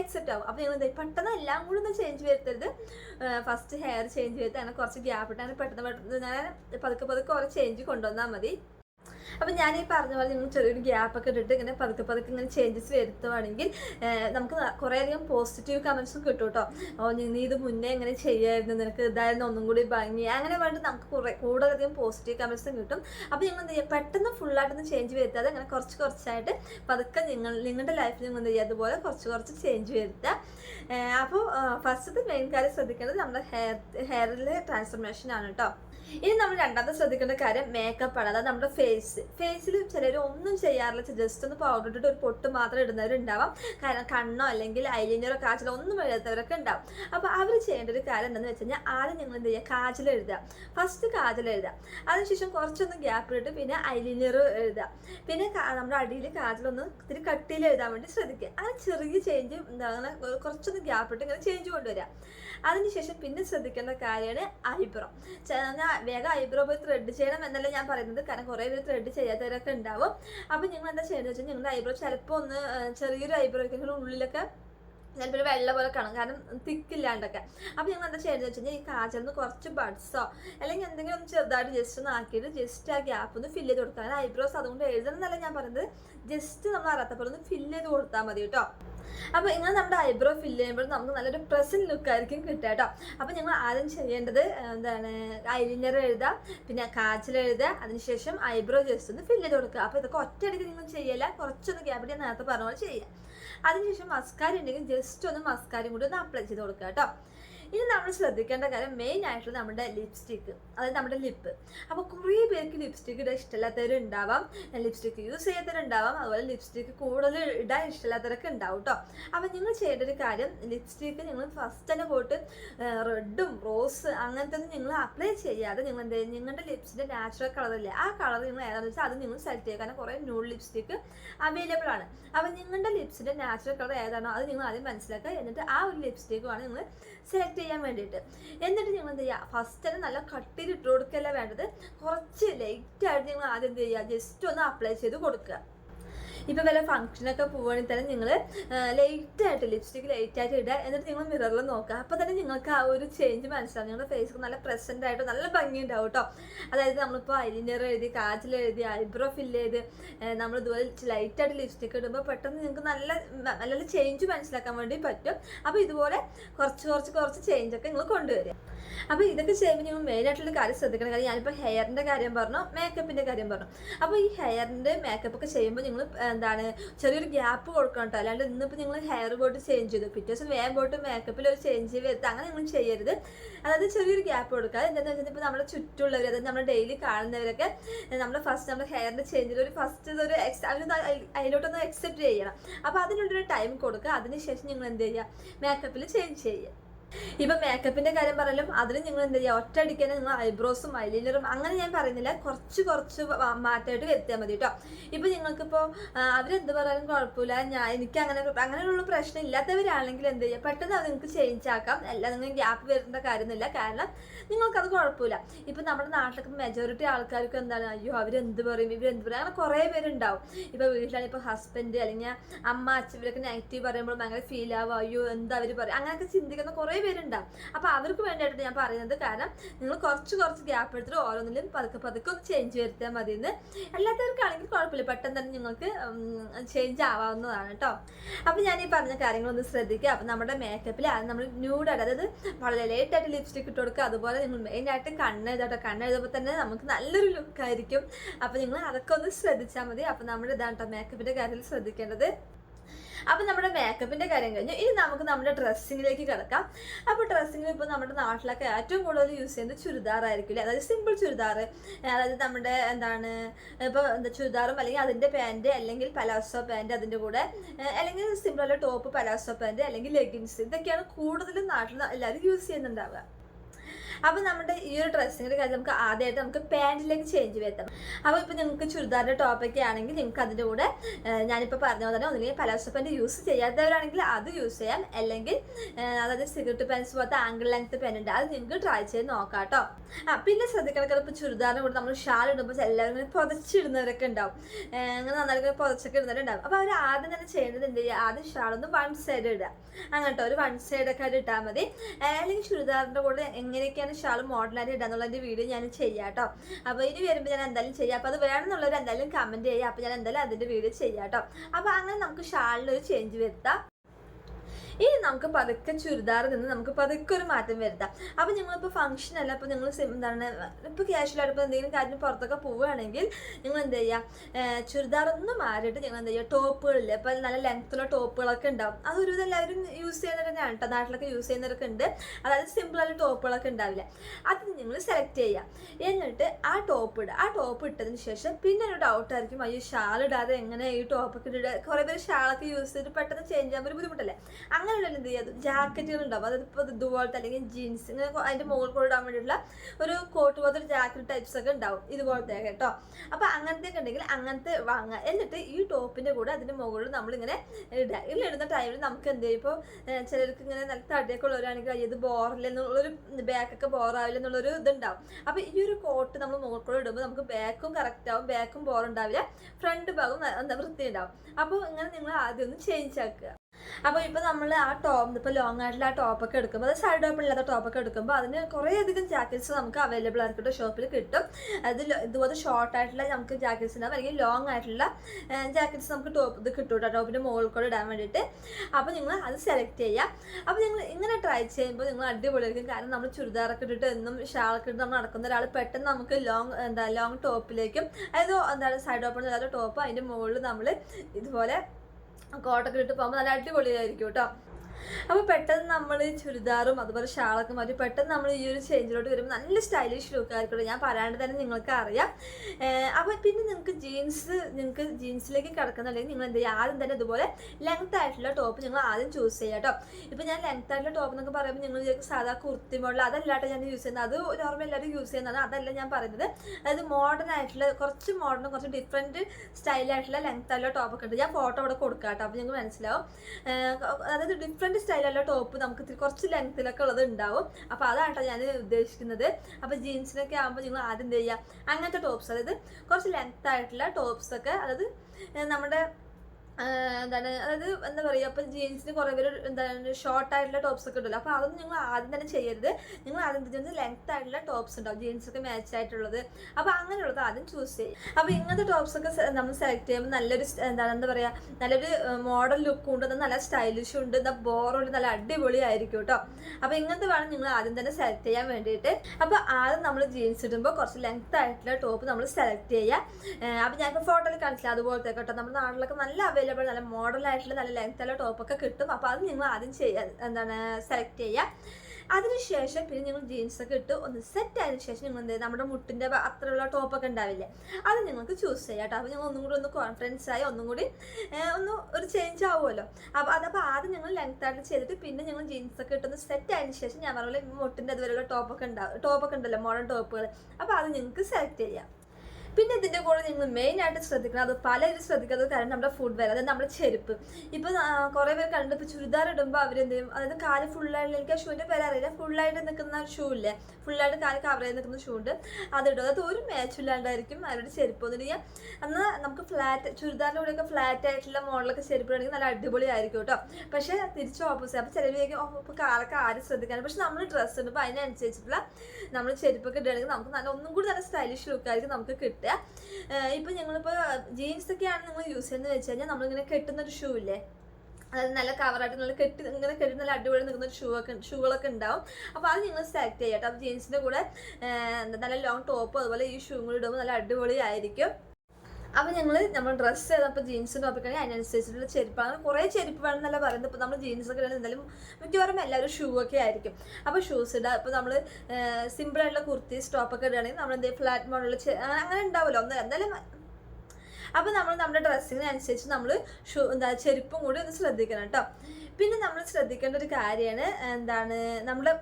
അക്സെപ്റ്റ് ആവും. അപ്പോൾ ഞങ്ങൾ പെട്ടെന്ന് എല്ലാം കൂടി ഒന്ന് ചേഞ്ച് വരുത്തരുത്. ഫസ്റ്റ് ഹെയർ ചേഞ്ച് ചെയ്ത് അങ്ങനെ കുറച്ച് ഗ്യാപ്പ് അങ്ങനെ പെട്ടെന്ന് പെട്ടെന്ന് ഞാൻ പതുക്കെ പതുക്കെ കുറച്ച് ചേഞ്ച് കൊണ്ടുവന്നാൽ മതി. അപ്പം ഞാൻ ഈ പറഞ്ഞ പോലെ നിങ്ങൾ ചെറിയൊരു ഗ്യാപ്പ് ഒക്കെ ഇട്ടിട്ട് ഇങ്ങനെ പതുക്കെ പതുക്കെ ഇങ്ങനെ ചേഞ്ചസ് വരുത്തുവാണെങ്കിൽ നമുക്ക് കുറേയധികം പോസിറ്റീവ് കമൻസും കിട്ടും കേട്ടോ ഓ നീ നീ ഇത് മുന്നേ ഇങ്ങനെ ചെയ്യായിരുന്നു? നിനക്ക് ഇതായിരുന്നു ഒന്നും കൂടി ഭംഗി. അങ്ങനെ വേണ്ടി നമുക്ക് കുറേ കൂടുതലധികം പോസിറ്റീവ് കമൻസും കിട്ടും. അപ്പോൾ നിങ്ങൾ എന്ത് ചെയ്യുക പെട്ടെന്ന് ഫുള്ളായിട്ടൊന്നും ചേഞ്ച് വരുത്താതെ അങ്ങനെ കുറച്ച് കുറച്ചായിട്ട് പതുക്കെ നിങ്ങൾ നിങ്ങളുടെ ലൈഫിൽ നിങ്ങൾ എന്ത് ചെയ്യുക? അതുപോലെ കുറച്ച് കുറച്ച് ചേഞ്ച് വരുത്തുക. അപ്പോൾ ഫസ്റ്റത്തെ മെയിൻ കാര്യം ശ്രദ്ധിക്കേണ്ടത് നമ്മുടെ ഹെയർ ഹെയറിലെ ട്രാൻസ്ഫോർമേഷൻ ആണ് കേട്ടോ ഇനി നമ്മൾ രണ്ടാമത്തെ ശ്രദ്ധിക്കേണ്ട കാര്യം മേക്കപ്പ് ആണ്. അതായത് നമ്മുടെ ഫേസ് ഫേസിൽ ചിലർ ഒന്നും ചെയ്യാറില്ല. ജസ്റ്റ് ഒന്ന് പൗഡർ ഇട്ടിട്ട് ഒരു പൊട്ട് മാത്രം ഇടുന്നവരുണ്ടാവാം. കാരണം കണ്ണോ അല്ലെങ്കിൽ ഐലൈനറോ കാച്ചിലോ ഒന്നും എഴുതാത്തവരൊക്കെ ഉണ്ടാവും. അപ്പോൾ അവർ ചെയ്യേണ്ട ഒരു കാര്യം എന്താണെന്ന് വെച്ച് കഴിഞ്ഞാൽ ആദ്യം നിങ്ങൾ എന്ത് ചെയ്യുക? കാജൽ എഴുതുക. ഫസ്റ്റ് കാജൽ എഴുതുക. അതിനുശേഷം കുറച്ചൊന്ന് ഗ്യാപ്പ് ഇട്ട് പിന്നെ ഐലൈനർ എഴുതുക. പിന്നെ നമ്മുടെ അടിയിൽ കാജലൊന്ന് ഇത്തിരി കട്ടിയിൽ എഴുതാൻ വേണ്ടി ശ്രദ്ധിക്കുക. അങ്ങനെ ചെറിയ ചേഞ്ച് എന്താണ് കുറച്ചൊന്ന് ഗ്യാപ്പ് ഇട്ട് ഇങ്ങനെ ചേഞ്ച് കൊണ്ടുവരിക. അതിനുശേഷം പിന്നെ ശ്രദ്ധിക്കേണ്ട കാര്യമാണ് ഐബ്രോ ഞാൻ വേഗം ഐബ്രോ പോയി ത്രെഡ് ചെയ്യണം എന്നല്ല ഞാൻ പറയുന്നത്. കാരണം കുറേ പേര് ത്രെഡ് ചെയ്യാത്തവരൊക്കെ ഉണ്ടാവും. അപ്പോൾ നിങ്ങൾ എന്താ ചെയ്യുന്നത് വെച്ചാൽ നിങ്ങളുടെ ഐബ്രോ ചിലപ്പോൾ ഒന്ന് ചെറിയൊരു ഐബ്രോ ഒക്കെ ഉള്ളിലൊക്കെ ചിലപ്പോൾ വെള്ള പോലെ കാണും. കാരണം തിക്കില്ലാണ്ടൊക്കെ. അപ്പോൾ ഞങ്ങൾ എന്താ ചെയ്യുന്നത് വെച്ച് കഴിഞ്ഞാൽ ഈ കാജലിൽ നിന്ന് കുറച്ച് ബഡ്സോ അല്ലെങ്കിൽ എന്തെങ്കിലും ഒന്ന് ചെറുതായിട്ട് ജസ്റ്റ് ഒന്ന് ആക്കിയിട്ട് ജസ്റ്റ് ആ ഗ്യാപ്പ് ഒന്ന് ഫില്ല് ചെയ്ത് കൊടുക്കുക ഐബ്രോസ് അതുകൊണ്ട് എഴുതണം എന്നല്ല ഞാൻ പറയുന്നത്. ജസ്റ്റ് നമ്മൾ അറിയാത്തപ്പോൾ ഒന്ന് ഫില്ല് ചെയ്ത് കൊടുത്താൽ മതി കേട്ടോ. അപ്പോൾ ഇങ്ങനെ നമ്മുടെ ഐബ്രോ ഫില്ല് ചെയ്യുമ്പോൾ നമുക്ക് നല്ലൊരു പ്രസന്റ് ലുക്ക് ആയിരിക്കും കിട്ടുക കേട്ടോ അപ്പോൾ ഞങ്ങൾ ആദ്യം ചെയ്യേണ്ടത് എന്താണ് ഐലിനർ എഴുതുക പിന്നെ കാച്ചിൽ എഴുതുക അതിനുശേഷം ഐബ്രോ ജസ്റ്റ് ഒന്ന് ഫില്ല് ചെയ്ത് കൊടുക്കുക. അപ്പോൾ ഇതൊക്കെ ഒറ്റയടിക്ക് നിങ്ങൾ ചെയ്യല്ല കുറച്ചൊന്ന് ഗ്യാപ് ഞാൻ നേരത്തെ പറഞ്ഞ പോലെ ചെയ്യുക. അതിനുശേഷം മസ്കാരം ഉണ്ടെങ്കിൽ ജസ്റ്റ് ഒന്ന് മസ്കാരി കൂടി ഒന്ന് അപ്ലൈ ചെയ്ത് കൊടുക്കുക കേട്ടോ ഇനി നമ്മൾ ശ്രദ്ധിക്കേണ്ട കാര്യം മെയിൻ ആയിട്ടുള്ള നമ്മുടെ ലിപ്സ്റ്റിക്ക് അതായത് നമ്മുടെ ലിപ്പ് അപ്പോൾ കുറേ പേർക്ക് ലിപ്സ്റ്റിക്ക് ഇടാൻ ഇഷ്ടമില്ലാത്തവരുണ്ടാവാം. Lipstick use ചെയ്യാത്തവരുണ്ടാവാം. അതുപോലെ ലിപ്സ്റ്റിക്ക് കൂടുതൽ ഇടാൻ ഇഷ്ടമില്ലാത്തവരൊക്കെ ഉണ്ടാവും കേട്ടോ അപ്പോൾ നിങ്ങൾ ചെയ്യേണ്ട ഒരു കാര്യം ലിപ്സ്റ്റിക്ക് നിങ്ങൾ ഫസ്റ്റ് തന്നെ പോയിട്ട് റെഡും റോസ് അങ്ങനത്തെ ഒന്നും നിങ്ങൾ അപ്ലൈ ചെയ്യാതെ നിങ്ങൾ എന്താ ചെയ്യും നിങ്ങളുടെ ലിപ്സിന്റെ നാച്ചുറൽ കളറില്ലേ ആ കളർ നിങ്ങൾ ഏതാണെന്ന് വെച്ചാൽ അത് നിങ്ങൾ സെലക്ട് ചെയ്യുക. കാരണം കുറേ ന്യൂ ലിപ്സ്റ്റിക്ക് അവൈലബിൾ ആണ്. അപ്പോൾ നിങ്ങളുടെ ലിപ്സിന്റെ നാച്ചുറൽ കളർ ഏതാണോ അത് നിങ്ങൾ ആദ്യം മനസ്സിലാക്കുക. എന്നിട്ട് ആ ഒരു ലിപ്സ്റ്റിക്കുമാണ് നിങ്ങൾ സെലക്ട് ചെയ്യാൻ വേണ്ടിയിട്ട്. എന്നിട്ട് ഞങ്ങൾ എന്ത് ചെയ്യുക ഫസ്റ്റ് തന്നെ നല്ല കട്ടിയിൽ ഇട്ട് കൊടുക്കല്ല വേണ്ടത്? കുറച്ച് ലൈറ്റ് ആയിട്ട് നിങ്ങൾ ആദ്യം എന്ത് ചെയ്യുക ജസ്റ്റ് ഒന്ന് അപ്ലൈ ചെയ്ത് കൊടുക്കുക. ഇപ്പം വല്ല ഫംഗ്ഷനൊക്കെ പോവുകയാണെങ്കിൽ തന്നെ നിങ്ങൾ ലൈറ്റായിട്ട് ലിപ്സ്റ്റിക്ക് ലൈറ്റായിട്ട് ഇടുക. എന്നിട്ട് നിങ്ങൾ മിററിൽ നോക്കുക. അപ്പോൾ തന്നെ നിങ്ങൾക്ക് ആ ഒരു ചേഞ്ച് മനസ്സിലാവും. നിങ്ങളുടെ ഫേസ് നല്ല പ്രസന്റ് ആയിട്ട് നല്ല ഭംഗി ഉണ്ടാവും കേട്ടോ അതായത് നമ്മളിപ്പോൾ ഐലിനർ എഴുതി കാജിൽ എഴുതി ഐബ്രോ ഫില്ല് ചെയ്ത് നമ്മൾ ഇതുപോലെ ലൈറ്റായിട്ട് ലിപ്സ്റ്റിക്ക് ഇടുമ്പോൾ പെട്ടെന്ന് നിങ്ങൾക്ക് നല്ല നല്ല ചേഞ്ച് മനസ്സിലാക്കാൻ വേണ്ടി പറ്റും. അപ്പോൾ ഇതുപോലെ കുറച്ച് കുറച്ച് കുറച്ച് ചേഞ്ചൊക്കെ നിങ്ങൾ കൊണ്ടുവരിക. അപ്പോൾ ഇതൊക്കെ ചെയ്യുമ്പോൾ നിങ്ങൾ മെയിനായിട്ടുള്ള കാര്യം ശ്രദ്ധിക്കണം. കാര്യം ഞാനിപ്പോൾ ഹെയറിന്റെ കാര്യം പറഞ്ഞു മേക്കപ്പിന്റെ കാര്യം പറഞ്ഞു. അപ്പോൾ ഈ ഹെയറിന്റെ മേക്കപ്പ് ഒക്കെ ചെയ്യുമ്പോൾ നിങ്ങൾ എന്താണ് ചെറിയൊരു ഗ്യാപ്പ് കൊടുക്കണം കേട്ടോ. അല്ലാണ്ട് ഇന്നിപ്പോൾ നിങ്ങൾ ഹെയർ ബോട്ട് ചേഞ്ച് ചെയ്തു. പിറ്റേ ദിവസം വേഗം ബോട്ട് മേക്കപ്പിൽ ഒരു ചേഞ്ച് വരുത്തുക അങ്ങനെ നിങ്ങൾ ചെയ്യരുത്. അതായത് ചെറിയൊരു ഗ്യാപ്പ് കൊടുക്കുക. എന്താണെന്ന് വെച്ചാൽ ഇപ്പോൾ നമ്മുടെ ചുറ്റുള്ളവർ അതായത് നമ്മൾ ഡെയിലി കാണുന്നവരൊക്കെ നമ്മൾ ഫസ്റ്റ് നമ്മുടെ ഹെയറിന്റെ ചേഞ്ചിൽ ഒരു ഫസ്റ്റ് ഒരു എക്സ് അതിനൊന്ന് അതിലോട്ടൊന്ന് അക്സെപ്റ്റ് ചെയ്യണം. അപ്പോൾ അതിനുള്ളൊരു ടൈം കൊടുക്കുക. അതിനുശേഷം നിങ്ങൾ എന്ത് ചെയ്യുക? മേക്കപ്പിൽ ചേഞ്ച് ചെയ്യുക. ഇപ്പൊ മേക്കപ്പിന്റെ കാര്യം പറയലും അതിന് നിങ്ങൾ എന്താ ചെയ്യുക ഒറ്റയടിക്ക് നിങ്ങൾ ഐബ്രോസും ഐലൈനറും അങ്ങനെ ഞാൻ പറയുന്നില്ല. കുറച്ച് കുറച്ച് മാറ്റമായിട്ട് വരുത്തിയാൽ മതി കേട്ടോ ഇപ്പൊ നിങ്ങൾക്കിപ്പോ അവരെന്ത് പറയാനും കുഴപ്പമില്ല. ഞാൻ എനിക്ക് അങ്ങനെ അങ്ങനെയുള്ള പ്രശ്നം ഇല്ലാത്തവരാണെങ്കിൽ എന്ത് ചെയ്യുക പെട്ടെന്ന് അത് നിങ്ങൾക്ക് ചേഞ്ച് ആക്കാം. അല്ല നിങ്ങൾ ഗ്യാപ്പ് വരേണ്ട കാര്യമൊന്നുമില്ല. കാരണം നിങ്ങൾക്കത് കുഴപ്പമില്ല. ഇപ്പൊ നമ്മുടെ നാട്ടിലൊക്കെ മെജോറിറ്റി ആൾക്കാർക്ക് എന്താണ്? അയ്യോ അവരെന്ത് പറയും? ഇവരെന്ത് പറയും? അങ്ങനെ കുറേ പേരുണ്ടാവും. ഇപ്പൊ വീട്ടിലാണ് ഇപ്പൊ ഹസ്ബൻഡ് അല്ലെങ്കിൽ അമ്മ അച്ഛൻ ഇവരൊക്കെ നെഗറ്റീവ് പറയുമ്പോൾ ഭയങ്കര ഫീൽ ആവും. അയ്യോ എന്താ അവർ പറയും അങ്ങനെയൊക്കെ ചിന്തിക്കുന്ന കുറേ പേരുണ്ടാവും. അപ്പോൾ അവർക്ക് വേണ്ടിയിട്ട് ഞാൻ പറയുന്നത്. കാരണം നിങ്ങൾ കുറച്ച് കുറച്ച് ഗ്യാപ്പ് എടുത്തിട്ട് ഓരോന്നിലും പതുക്കെ പതുക്കെ ഒന്ന് ചേഞ്ച് വരുത്തിയാൽ മതി എന്ന് അല്ലാത്തവർക്കാണെങ്കിൽ കുഴപ്പമില്ല. പെട്ടെന്ന് തന്നെ നിങ്ങൾക്ക് ചേഞ്ച് ആവാവുന്നതാണ് കേട്ടോ അപ്പോൾ ഞാൻ ഈ പറഞ്ഞ കാര്യങ്ങളൊന്ന് ശ്രദ്ധിക്കുക. അപ്പോൾ നമ്മുടെ മേക്കപ്പിൽ അത് നമ്മൾ ന്യൂഡായിട്ട് അതായത് വളരെ ലേറ്റായിട്ട് ലിപ്സ്റ്റിക് ഇട്ട് കൊടുക്കുക. അതുപോലെ നിങ്ങൾ മെയിനായിട്ട് കണ്ണ് കണ്ണെഴുതുമ്പോൾ തന്നെ നമുക്ക് നല്ലൊരു ലുക്കായിരിക്കും അപ്പോൾ നിങ്ങൾ അതൊക്കെ ഒന്ന് ശ്രദ്ധിച്ചാൽ മതി. അപ്പോൾ നമ്മുടെ ഇതാണ് കേട്ടോ മേക്കപ്പിന്റെ കാര്യത്തിൽ ശ്രദ്ധിക്കേണ്ടത്. അപ്പം നമ്മുടെ മേക്കപ്പിന്റെ കാര്യം കഴിഞ്ഞു ഇനി നമുക്ക് നമ്മുടെ ഡ്രസ്സിങ്ങിലേക്ക് കിടക്കാം. അപ്പോൾ ഡ്രസ്സിങ്ങിൽ ഇപ്പോൾ നമ്മുടെ നാട്ടിലൊക്കെ ഏറ്റവും കൂടുതൽ യൂസ് ചെയ്യുന്നത് ചുരിദാറായിരിക്കില്ലേ അതായത് സിമ്പിൾ ചുരിദാർ. അതായത് നമ്മുടെ എന്താണ് ഇപ്പോൾ എന്താ ചുരിദാറും അല്ലെങ്കിൽ അതിന്റെ പാന്റ് അല്ലെങ്കിൽ പലാസോ പാന്റ് അതിന്റെ കൂടെ അല്ലെങ്കിൽ സിമ്പിൾ ടോപ്പ് പലാസോ പാന്റ് അല്ലെങ്കിൽ ലെഗിൻസ് ഇതൊക്കെയാണ് കൂടുതലും നാട്ടിൽ എല്ലാവരും യൂസ് ചെയ്യുന്നുണ്ടാവുക. അപ്പോൾ നമ്മുടെ ഈ ഒരു ഡ്രസ്സിങ്ങിന്റെ കാര്യം നമുക്ക് ആദ്യമായിട്ട് നമുക്ക് പാന്റിലേക്ക് ചേഞ്ച് വരുത്താം. അപ്പോൾ ഇപ്പോൾ നിങ്ങൾക്ക് ചുരിദാറിന്റെ ടോപ്പൊക്കെ ആണെങ്കിൽ നിങ്ങൾക്ക് അതിന്റെ കൂടെ ഞാനിപ്പോൾ പറഞ്ഞ പോലെ തന്നെ ഒന്നുകിൽ പലാസോ പാന്റ് യൂസ് ചെയ്യാത്തവരാണെങ്കിൽ അത് യൂസ് ചെയ്യാം. അല്ലെങ്കിൽ അതായത് സിഗരറ്റ് പാൻസ് പോലത്തെ ആംഗിൾ ലെങ്ത് പെൻ ഉണ്ട്. അത് നിങ്ങൾക്ക് ട്രൈ ചെയ്ത് നോക്കാം കേട്ടോ ആ പിന്നെ ശ്രദ്ധിക്കണം ഇപ്പോൾ ചുരിദാറിന് കൂടെ നമ്മൾ ഷാൾ ഇടുമ്പോൾ എല്ലാവരും ഇങ്ങനെ പുതച്ചിടുന്നവരൊക്കെ ഉണ്ടാവും. അങ്ങനെ നന്നായിട്ട് പുതച്ചൊക്കെ ഇടുന്നവരുണ്ടാവും അപ്പോൾ അവർ ആദ്യം തന്നെ ചെയ്യേണ്ടത് എന്ത് ചെയ്യുക? ആദ്യം ഒന്ന് വൺ സൈഡ് ഇടുക. അങ്ങോട്ടോ ഒരു വൺ സൈഡൊക്കെ ആയിട്ട് ഇട്ടാൽ മതി. അല്ലെങ്കിൽ ചുരിദാറിന്റെ കൂടെ എങ്ങനെയൊക്കെയാണ് ഷാൾ മോഡലായിട്ട് ഇടാന്നുള്ളതിന്റെ വീഡിയോ ഞാൻ ചെയ്യാം കേട്ടോ അപ്പോൾ ഇനി വരുമ്പോൾ ഞാൻ എന്തായാലും ചെയ്യാം. അപ്പോൾ അത് വേണമെന്നുള്ളവർ എന്തായാലും കമന്റ് ചെയ്യുക അപ്പോൾ ഞാൻ എന്തായാലും അതിന്റെ വീഡിയോ ചെയ്യാം കേട്ടോ. അപ്പോൾ അങ്ങനെ നമുക്ക് ഷാളിൽ ഒരു ചേഞ്ച് വരുത്താം. ഇനി നമുക്ക് പതുക്കെ ചുരിദാർ നിന്ന് നമുക്ക് പതുക്കെ ഒരു മാറ്റം വരുത്താം. അപ്പം ഞങ്ങളിപ്പോൾ ഫംഗ്ഷൻ അല്ല അപ്പോൾ നിങ്ങൾ എന്താണ് ഇപ്പോൾ ക്യാഷ്വലായിട്ട് ഇപ്പോൾ എന്തെങ്കിലും കാര്യം പുറത്തൊക്കെ പോവുകയാണെങ്കിൽ നിങ്ങൾ എന്ത് ചെയ്യുക ചുരിദാർ ഒന്ന് മാറിയിട്ട് ഞങ്ങൾ എന്ത് ചെയ്യുക ടോപ്പുകളിൽ അപ്പോൾ നല്ല ലെങ്ത്തുള്ള ടോപ്പുകളൊക്കെ ഉണ്ടാവും. അതൊരു എല്ലാവരും യൂസ് ചെയ്യുന്നവർ തന്നെയാണ് കേട്ടോ നാട്ടിലൊക്കെ യൂസ് ചെയ്യുന്നവരൊക്കെ ഉണ്ട്. അതായത് സിമ്പിളായിട്ട് ടോപ്പുകളൊക്കെ ഉണ്ടാവില്ല. അത് നിങ്ങൾ സെലക്ട് ചെയ്യുക എന്നിട്ട് ആ ടോപ്പ് ഇടുക. ആ ടോപ്പ് ഇട്ടതിന് ശേഷം പിന്നെ ഒരു ഡൗട്ട് ആയിരിക്കും അയ്യോ ഷാൾ ഇടാതെ എങ്ങനെ ഈ ടോപ്പൊക്കെ ഇടുക? കുറേ പേര് ഷാളൊക്കെ യൂസ് ചെയ്തിട്ട് പെട്ടെന്ന് ചേഞ്ച് ചെയ്യാൻ ഒരു ബുദ്ധിമുട്ടല്ലേ? അങ്ങനെയുള്ള എന്ത് ചെയ്യുക ജാക്കറ്റുകൾ ഉണ്ടാവും. അതായത് ഇപ്പോൾ ഇതുപോലത്തെ അല്ലെങ്കിൽ ജീൻസ് ഇങ്ങനെ അതിന്റെ മുകളിൽ കൂടെ ഇടാൻ വേണ്ടിയിട്ടുള്ള ഒരു കോട്ട് പോലത്തെ ഒരു ജാക്കറ്റ് ടൈപ്സ് ഒക്കെ ഉണ്ടാവും. ഇതുപോലത്തെ കേട്ടോ. അപ്പോൾ അങ്ങനത്തെ ഒക്കെ ഉണ്ടെങ്കിൽ അങ്ങനത്തെ വാങ്ങുക. എന്നിട്ട് ഈ ടോപ്പിന്റെ കൂടെ അതിന്റെ മുകളിൽ നമ്മളിങ്ങനെ ഇടുക. ഇടുന്ന ടൈമിൽ നമുക്ക് എന്ത് ചെയ്യും? ഇപ്പോൾ ചിലർക്ക് ഇങ്ങനെ നല്ല തടിയൊക്കെ ഉള്ളവരാണെങ്കിൽ അയ്യത് ബോറില്ല എന്നുള്ളൊരു ബാക്കൊക്കെ ബോറാവില്ല എന്നുള്ളൊരു ഇതുണ്ടാവും. അപ്പോൾ ഈ ഒരു കോട്ട് നമ്മൾ മുകളിൽ കൂടെ ഇടുമ്പോൾ നമുക്ക് ബാക്കും കറക്റ്റ് ആവും. ബാക്കും ബോറുണ്ടാവില്ല ഫ്രണ്ട് ഭാഗം എന്താ വൃത്തി ഉണ്ടാവും അപ്പോൾ ഇങ്ങനെ നിങ്ങൾ ആദ്യം ഒന്ന് ചേഞ്ച് ആക്കുക. അപ്പോൾ ഇപ്പോൾ നമ്മൾ ആ ടോപ്പ് ഇപ്പോൾ ലോങ് ആയിട്ടുള്ള ആ ടോപ്പൊക്കെ എടുക്കുമ്പോൾ അത് സൈഡ് ഓപ്പൺ ഇല്ലാത്ത ടോപ്പൊക്കെ എടുക്കുമ്പോൾ അതിന് കുറേ അധികം ജാക്കറ്റ്സ് നമുക്ക് അവൈലബിൾ ആയിരിക്കും ഷോപ്പിൽ കിട്ടും. അത് ഇതുപോലെ ഷോർട്ട് ആയിട്ടുള്ള നമുക്ക് ജാക്കറ്റ്സ് ഉണ്ടാവും അല്ലെങ്കിൽ ലോങ് ആയിട്ടുള്ള ജാക്കറ്റ്സ് നമുക്ക് ടോപ്പ് ഇത് കിട്ടും കേട്ടോ ടോപ്പിന്റെ മുകളിൽ കൂടെ ഇടാൻ വേണ്ടിയിട്ട്. അപ്പോൾ നിങ്ങൾ അത് സെലക്ട് ചെയ്യുക അപ്പോൾ നിങ്ങൾ ഇങ്ങനെ ട്രൈ ചെയ്യുമ്പോൾ നിങ്ങൾ അടിപൊളിയായിരിക്കും. കാരണം നമ്മൾ ചുരിദാറൊക്കെ ഇട്ടിട്ട് എന്നും ഷാളൊക്കെ ഇട്ട് നമ്മൾ നടക്കുന്ന ഒരാൾ പെട്ടെന്ന് നമുക്ക് ലോങ് എന്താ ലോങ് ടോപ്പിലേക്കും അതായത് എന്താണ് സൈഡ് ഓപ്പൺ ഇല്ലാത്ത ടോപ്പ് അതിന്റെ മുകളിൽ നമ്മൾ ഇതുപോലെ കോട്ടൊക്കെ ഇട്ട് പോകുമ്പോൾ നല്ല അടിപൊളിയായിരിക്കും കേട്ടോ. അപ്പോൾ പെട്ടെന്ന് നമ്മൾ ചുരിദാറും അതുപോലെ ഷാളൊക്കെ മാറ്റി പെട്ടെന്ന് നമ്മൾ ഈ ഒരു ചേഞ്ചിലോട്ട് വരുമ്പോൾ നല്ല സ്റ്റൈലിഷ് ലുക്ക് ആയിരിക്കും ഞാൻ പറയാണ്ട് തന്നെ നിങ്ങൾക്ക് അറിയാം. അപ്പോൾ പിന്നെ നിങ്ങൾക്ക് ജീൻസ് നിങ്ങൾക്ക് ജീൻസിലേക്ക് കിടക്കുന്നുണ്ടെങ്കിൽ നിങ്ങൾ എന്ത് ആദ്യം തന്നെ ഇതുപോലെ ലെങ്ത് ആയിട്ടുള്ള ടോപ്പ് നിങ്ങൾ ആദ്യം ചൂസ് ചെയ്യുക കേട്ടോ ഇപ്പോൾ ഞാൻ ലെങ്ത് ആയിട്ടുള്ള ടോപ്പ് എന്നൊക്കെ പറയുമ്പോൾ നിങ്ങൾ സാധാ കുർത്തി മോഡൽ അതല്ലാട്ടോ ഞാൻ യൂസ് ചെയ്യുന്നത്. അത് നോർമൽ എല്ലാവരും യൂസ് ചെയ്യുന്നതാണ്. അതല്ല ഞാൻ പറയുന്നത്. അതായത് മോഡേൺ ആയിട്ടുള്ള കുറച്ച് മോഡേൺ കുറച്ച് ഡിഫറെന്റ് സ്റ്റൈലായിട്ടുള്ള ലെങ്ത് ആയിട്ടുള്ള ടോപ്പൊക്കെ ഉണ്ട്. ഞാൻ ഫോട്ടോ ഇവിടെ കൊടുക്കാം കേട്ടോ അപ്പോൾ നിങ്ങൾക്ക് മനസ്സിലാവും. അതായത് ഡിഫറെന്റ് സ്റ്റൈലുള്ള ടോപ്പ് നമുക്ക് കുറച്ച് ലെങ്ത്തിലൊക്കെ ഉള്ളത് ഉണ്ടാവും. അപ്പോൾ അതാണ് ഞാൻ ഉദ്ദേശിക്കുന്നത്. അപ്പോൾ ജീൻസിനൊക്കെ ആകുമ്പോൾ നിങ്ങൾ ആദ്യം എന്ത് ചെയ്യുക അങ്ങനത്തെ ടോപ്സ് അതായത് കുറച്ച് ലെങ്ത് ആയിട്ടുള്ള ടോപ്സ് ഒക്കെ അതായത് നമ്മുടെ എന്താണ് അതായത് എന്താ പറയുക ഇപ്പം ജീൻസിന് കുറേ പേര് എന്താണ് ഷോർട്ട് ആയിട്ടുള്ള ടോപ്സ് ഒക്കെ ഉണ്ടല്ലോ അപ്പോൾ അതൊന്നും നിങ്ങൾ ആദ്യം തന്നെ ചെയ്യരുത്. നിങ്ങൾ ആദ്യം ചെയ്യുന്നത് ലെങ്ത് ആയിട്ടുള്ള ടോപ്സ് ഉണ്ടാവും. ജീൻസൊക്കെ മാച്ച് ആയിട്ടുള്ളത്. അപ്പോൾ അങ്ങനെയുള്ളത് ആദ്യം ചൂസ് ചെയ്യും. അപ്പോൾ ഇങ്ങനത്തെ ടോപ്സ് ഒക്കെ നമ്മൾ സെലക്ട് ചെയ്യുമ്പോൾ നല്ലൊരു എന്താണ് എന്താ പറയുക നല്ലൊരു മോഡൽ ലുക്കും ഉണ്ട്. നല്ല സ്റ്റൈലിഷും ഉണ്ട്. എന്താ ബോറുണ്ട് നല്ല അടിപൊളി ആയിരിക്കും കേട്ടോ അപ്പോൾ ഇങ്ങനത്തെ വേണം നിങ്ങൾ ആദ്യം തന്നെ സെലക്ട് ചെയ്യാൻ വേണ്ടിയിട്ട്. അപ്പോൾ ആദ്യം നമ്മൾ ജീൻസ് ഇടുമ്പോൾ കുറച്ച് ലെങ്ത് ആയിട്ടുള്ള ടോപ്പ് നമ്മൾ സെലക്ട് ചെയ്യുക അപ്പോൾ ഞാനിപ്പോൾ ഫോട്ടോയിൽ കാണിച്ചില്ല? അതുപോലത്തെ കേട്ടോ നമ്മുടെ നാട്ടിലൊക്കെ നല്ല അവൈലബിൾ നല്ല മോഡൽ ആയിട്ടുള്ള നല്ല ലെങ്ത് ഉള്ള ടോപ്പൊക്കെ കിട്ടും. അപ്പോൾ അത് നിങ്ങൾ ആദ്യം ചെയ്യുക എന്താണ് സെലക്ട് ചെയ്യുക അതിനുശേഷം പിന്നെ നിങ്ങൾ ജീൻസ് ഒക്കെ ഇട്ട് ഒന്ന് സെറ്റ് ആയതിനു ശേഷം നിങ്ങൾ എന്ത് നമ്മുടെ മുട്ടിന്റെ അത്രയുള്ള ടോപ്പൊക്കെ ഉണ്ടാവില്ലേ? അത് നിങ്ങൾക്ക് ചൂസ് ചെയ്യാം കേട്ടോ. അപ്പോൾ നിങ്ങൾ ഒന്നും കൂടി ഒന്ന് കോൺഫിഡൻസ് ആയി ഒന്നും കൂടി ഒന്ന് ഒരു ചേഞ്ച് ആവുമല്ലോ. അപ്പോൾ അതപ്പോൾ ആദ്യം നിങ്ങൾ ലെങ്ത് ആയിട്ട് ചെയ്തിട്ട് പിന്നെ നിങ്ങൾ ജീൻസ് ഒക്കെ ഇട്ടൊന്ന് സെറ്റ് ആയതിനു ശേഷം ഞാൻ പറഞ്ഞ മുട്ടിന്റെ അതുവരെയുള്ള ടോപ്പൊക്കെ ഉണ്ടാവും ടോപ്പൊക്കെ ഉണ്ടല്ലോ മോഡേൺ ടോപ്പുകൾ അപ്പോൾ അത് നിങ്ങൾക്ക് സെലക്ട് ചെയ്യാം. പിന്നെ ഇതിന്റെ കൂടെ നിങ്ങൾ മെയിൻ ആയിട്ട് ശ്രദ്ധിക്കണം. അത് പലരും ശ്രദ്ധിക്കുന്നത് കാരണം നമ്മുടെ ഫുഡ് വെയർ അതായത് നമ്മുടെ ചെരുപ്പ്. ഇപ്പൊ കുറേ പേർ കണ്ടിട്ട് ഇപ്പൊ ചുരിദാർ ഇടുമ്പോൾ അവരെന്ത് ചെയ്യും അതായത് കാൽ ഫുള്ളായിട്ട് എനിക്ക് ആ ഷൂവിന്റെ പേര് അറിയില്ല. ഫുള്ളായിട്ട് നിൽക്കുന്ന ഷൂ ഇല്ലേ? ഫുള്ളായിട്ട് കാൽ കവർ ചെയ്ത് നിൽക്കുന്ന ഷൂ ഉണ്ട്. അതിടും അതായത് ഒരു മാച്ചില്ലാണ്ടായിരിക്കും അവരുടെ ചെരുപ്പ് എന്നിട്ട് അന്ന് നമുക്ക് ഫ്ലാറ്റ് ചുരിദാറിന്റെ കൂടെയൊക്കെ ഫ്ലാറ്റ് ആയിട്ടുള്ള മോഡലൊക്കെ ചെരുപ്പ് ഇടണമെങ്കിൽ നല്ല അടിപൊളി ആയിരിക്കും കേട്ടോ. പക്ഷെ തിരിച്ച് ഓപ്പോസിറ്റ് അപ്പൊ ചിലർ ചോദിക്കും ഓ ഇപ്പൊ കാലൊക്കെ ആരും ശ്രദ്ധിക്കാൻ പക്ഷെ നമ്മൾ ഡ്രസ്സ് ഉണ്ട് അപ്പൊ അതിനനുസരിച്ചിട്ടുള്ള നമ്മൾ ചെരുപ്പൊക്കെ ഇടുകയാണെങ്കിൽ നമുക്ക് നല്ല ഒന്നും കൂടി നല്ല സ്റ്റൈലിഷ് ലുക്കായിരിക്കും നമുക്ക് കിട്ടുക. ഏഹ് ഇപ്പം ഞങ്ങളിപ്പോൾ ജീൻസ് ഒക്കെയാണ് നിങ്ങൾ യൂസ് ചെയ്യുന്നത് വെച്ച് കഴിഞ്ഞാൽ നമ്മളിങ്ങനെ കെട്ടുന്ന ഒരു ഷൂ ഇല്ലേ? അതായത് നല്ല കവറായിട്ട് നല്ല കെട്ടി ഇങ്ങനെ കെട്ടി നല്ല അടിപൊളി നിൽക്കുന്ന ഷൂ ഒക്കെ ഷൂകളൊക്കെ ഉണ്ടാവും. അപ്പോൾ അത് നിങ്ങൾ സെലക്ട് ചെയ്യാം കേട്ടോ അപ്പോൾ ജീൻസിന്റെ കൂടെ നല്ല ലോങ് ടോപ്പ് അതുപോലെ ഈ ഷൂ കൂടി ഇടുമ്പോൾ നല്ല അടിപൊളി ആയിരിക്കും അപ്പോൾ ഞങ്ങൾ നമ്മൾ ഡ്രസ്സ് ചെയ്തപ്പോൾ ജീൻസ് ടോപ്പിക് അതിനനുസരിച്ചിട്ടുള്ള അതിനനുസരിച്ചിട്ടുള്ള ചെരുപ്പാണ് കുറേ ചെരുപ്പ് വേണമെന്നല്ല പറയുന്നത്. ഇപ്പോൾ നമ്മൾ ജീൻസ് ഒക്കെ എന്തായാലും മിക്കവാറും എല്ലാവരും ഷൂ ഒക്കെ ആയിരിക്കും. അപ്പോൾ ഷൂസ് ഇടുക ഇപ്പോൾ നമ്മൾ സിമ്പിൾ ആയിട്ടുള്ള കുർത്തി സ്റ്റോപ്പ് ഒക്കെ ഇടുകയാണെങ്കിൽ നമ്മൾ എന്തെങ്കിലും ഫ്ലാറ്റ് മോഡലുള്ള അങ്ങനെ ഉണ്ടാവുമല്ലോ. ഒന്ന് എന്തായാലും അപ്പോൾ നമ്മൾ നമ്മുടെ ഡ്രസ്സിങ്ങിനനുസരിച്ച് നമ്മൾ ഷൂ എന്താ ചെരുപ്പും കൂടി ഒന്ന് ശ്രദ്ധിക്കണം കേട്ടോ. പിന്നെ നമ്മൾ ശ്രദ്ധിക്കേണ്ട ഒരു കാര്യമാണ് എന്താണ് നമ്മുടെ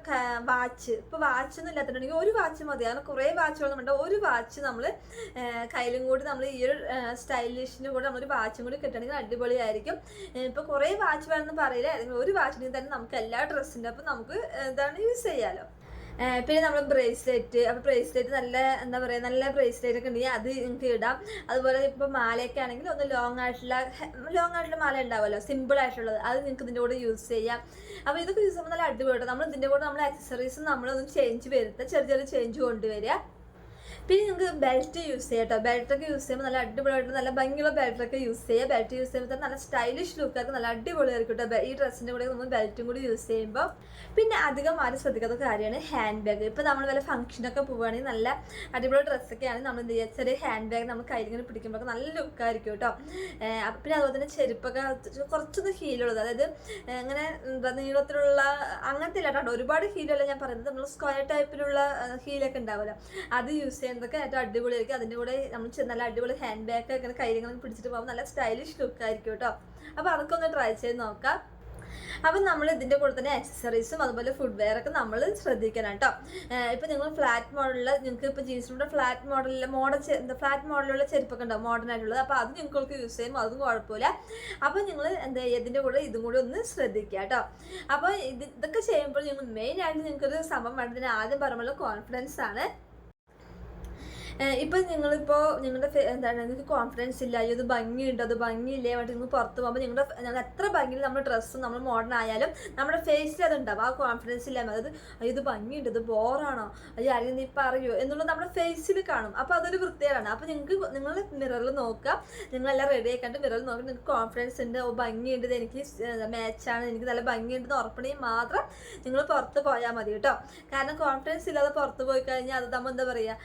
വാച്ച് ഇപ്പോൾ വാച്ച് ഒന്നും ഇല്ലാത്തിട്ടുണ്ടെങ്കിൽ ഒരു വാച്ച് മതി. കാരണം കുറേ വാച്ചുകൾ നമ്മുടെ ഒരു വാച്ച് നമ്മൾ കയ്യിലും കൂടി നമ്മൾ ഈ ഒരു സ്റ്റൈലിഷിന് കൂടെ ഒരു വാച്ചും കൂടി കിട്ടണമെങ്കിൽ അടിപൊളിയായിരിക്കും. ഇപ്പോൾ കുറേ വാച്ച് വേണമെന്ന് പറയില്ല? അല്ലെങ്കിൽ ഒരു വാച്ചിനെങ്കിൽ തന്നെ നമുക്ക് എല്ലാ ഡ്രസ്സിന്റെ അപ്പം നമുക്ക് എന്താണ് യൂസ് ചെയ്യാമല്ലോ പിന്നെ നമ്മൾ ബ്രേസ്ലെറ്റ് അപ്പോൾ ബ്രേസ്ലെറ്റ് നല്ല എന്താ പറയുക നല്ല ബ്രേസ്ലെറ്റ് ഒക്കെ ഉണ്ടെങ്കിൽ അത് നിങ്ങൾക്ക് ഇടാം. അതുപോലെ ഇപ്പോൾ മാലയൊക്കെ ആണെങ്കിൽ ഒന്ന് ലോങ് ആയിട്ടുള്ള ലോങ് ആയിട്ടുള്ള മാല ഉണ്ടാവുമല്ലോ സിമ്പിൾ ആയിട്ടുള്ളത് അത് നിങ്ങൾക്ക് ഇതിന്റെ കൂടെ യൂസ് ചെയ്യാം. അപ്പോൾ ഇതൊക്കെ യൂസ് ചെയ്യുമ്പോൾ നല്ല അടിപൊളി നമ്മൾ ഇതിന്റെ കൂടെ നമ്മൾ ആക്സസറീസ് നമ്മളൊന്ന് ചേഞ്ച് വരുത്തുക ചെറിയ ചെറിയ ചേഞ്ച് കൊണ്ടുവരിക. പിന്നെ നിങ്ങൾക്ക് ബെൽറ്റ് യൂസ് ചെയ്യാം കേട്ടോ ബെൽറ്റൊക്കെ യൂസ് ചെയ്യുമ്പോൾ നല്ല അടിപൊളിയായിട്ട് നല്ല ഭംഗിയുള്ള ബെൽറ്റൊക്കെ യൂസ് ചെയ്യുക ബെൽറ്റ് യൂസ് ചെയ്യുമ്പോൾ നല്ല സ്റ്റൈലിഷ് ലുക്കൊക്കെ നല്ല അടിപൊളിയായിരിക്കും കേട്ടോ ഈ ഡ്രസ്സിന്റെ കൂടെ നമ്മൾ ബെൽറ്റും കൂടി യൂസ് ചെയ്യുമ്പോൾ പിന്നെ അധികം ആരും ശ്രദ്ധിക്കാത്ത കാര്യമാണ് ഹാൻഡ് ബാഗ് ഇപ്പോൾ നമ്മൾ വല്ല ഫംഗ്ഷനൊക്കെ പോവുകയാണെങ്കിൽ നല്ല അടിപൊളി ഡ്രസ്സൊക്കെയാണ് നമ്മൾ എന്ത് ചെയ്യുക ചെറിയ ഹാൻഡ് ബാഗ് നമ്മൾ കയ്യിൽ ഇങ്ങനെ നല്ല ലുക്കായിരിക്കും കേട്ടോ പിന്നെ അതുപോലെ തന്നെ ചെരുപ്പൊക്കെ കുറച്ചൊന്ന് ഹീലുള്ളത് അതായത് അങ്ങനെ നീളത്തിലുള്ള അങ്ങനത്തെ ഇല്ല കേട്ടോ ഒരുപാട് ഹീലല്ല ഞാൻ പറയുന്നത് നമ്മൾ സ്ക്വയർ ടൈപ്പിലുള്ള ഹീലൊക്കെ ഉണ്ടാവുമല്ലോ. അത് യൂസ് ചെയ്യുന്നതൊക്കെ ഏറ്റവും അടിപൊളിയായിരിക്കും അതിന്റെ കൂടെ നമ്മൾ നല്ല അടിപൊളി ഹാൻഡ് ബാഗ് അങ്ങനെ കാര്യങ്ങളൊക്കെ പിടിച്ചിട്ട് പോകുമ്പോൾ നല്ല സ്റ്റൈലിഷ് ലുക്ക് ലുക്കായിരിക്കും കേട്ടോ. അപ്പോൾ അതൊക്കെ ഒന്ന് ട്രൈ ചെയ്ത് നോക്കാം. അപ്പം നമ്മൾ ഇതിന്റെ കൂടെ തന്നെ ആക്സസറീസും അതുപോലെ ഫുഡ് വെയർ ഒക്കെ നമ്മൾ ശ്രദ്ധിക്കണം കേട്ടോ. ഇപ്പം നിങ്ങൾ ഫ്ലാറ്റ് മോഡലിൽ നിങ്ങൾക്ക് ഇപ്പോൾ ജീൻസിലൂടെ ഫ്ലാറ്റ് മോഡലിൽ മോഡൽ എന്താ ഫ്ലാറ്റ് മോഡലുള്ള ചെരുപ്പൊക്കെ ഉണ്ടാവും മോഡേൺ ആയിട്ടുള്ളത്. അപ്പോൾ അത് നിങ്ങൾക്ക് യൂസ് ചെയ്യും അതും കുഴപ്പമില്ല. അപ്പോൾ നിങ്ങൾ എന്താ ഇതിന്റെ കൂടെ ഇതും കൂടെ ഒന്ന് ശ്രദ്ധിക്കുക കേട്ടോ. അപ്പോൾ ഇത് ഇതൊക്കെ ചെയ്യുമ്പോൾ നിങ്ങൾ മെയിൻ ആയിട്ട് നിങ്ങൾക്കൊരു സംഭവം വേണ്ടതിന് ആദ്യം പറയുമ്പോൾ കോൺഫിഡൻസ് ആണ്. ഇപ്പൊ നിങ്ങളിപ്പോ നിങ്ങളുടെ എന്താണ് നിങ്ങൾക്ക് കോൺഫിഡൻസ് ഇല്ല അയ്യോ ഇത് ഭംഗിയുണ്ട് അത് ഭംഗിയില്ലേ പറഞ്ഞിട്ട് നിങ്ങൾ പുറത്ത് പോകുമ്പോൾ നിങ്ങളുടെ ഞങ്ങൾ എത്ര ഭംഗിയിൽ നമ്മുടെ ഡ്രസ്സും നമ്മൾ മോഡേൺ ആയാലും നമ്മുടെ ഫേസിൽ അതുണ്ടാവും. ആ കോൺഫിഡൻസ് ഇല്ല അതായത് അയ്യോ ഇത് ഭംഗിയുണ്ട് ഇത് ബോറാണോ അയ്യോ ആരെങ്കിലും നീ പറയോ എന്നുള്ളത് നമ്മുടെ ഫേസിൽ കാണും. അപ്പോൾ അതൊരു വൃത്തിയാണ് അപ്പോൾ നിങ്ങൾക്ക് നിങ്ങൾ മിററിൽ നോക്കുക. നിങ്ങളെല്ലാം റെഡി ആയിക്കണ്ട് മിററിൽ നോക്കി നിങ്ങൾക്ക് കോൺഫിഡൻസ് ഉണ്ട് ഓ ഭംഗിയുണ്ട് എനിക്ക് മാച്ചാണ് എനിക്ക് നല്ല ഭംഗിയുണ്ട് ഭംഗിയുണ്ടെന്ന് ഉറപ്പണമെങ്കിൽ മാത്രം നിങ്ങൾ പുറത്ത് പോയാൽ മതി കേട്ടോ. കാരണം കോൺഫിഡൻസ് ഇല്ലാതെ പുറത്ത് പോയി കഴിഞ്ഞാൽ അത് നമ്മൾ എന്താ പറയുക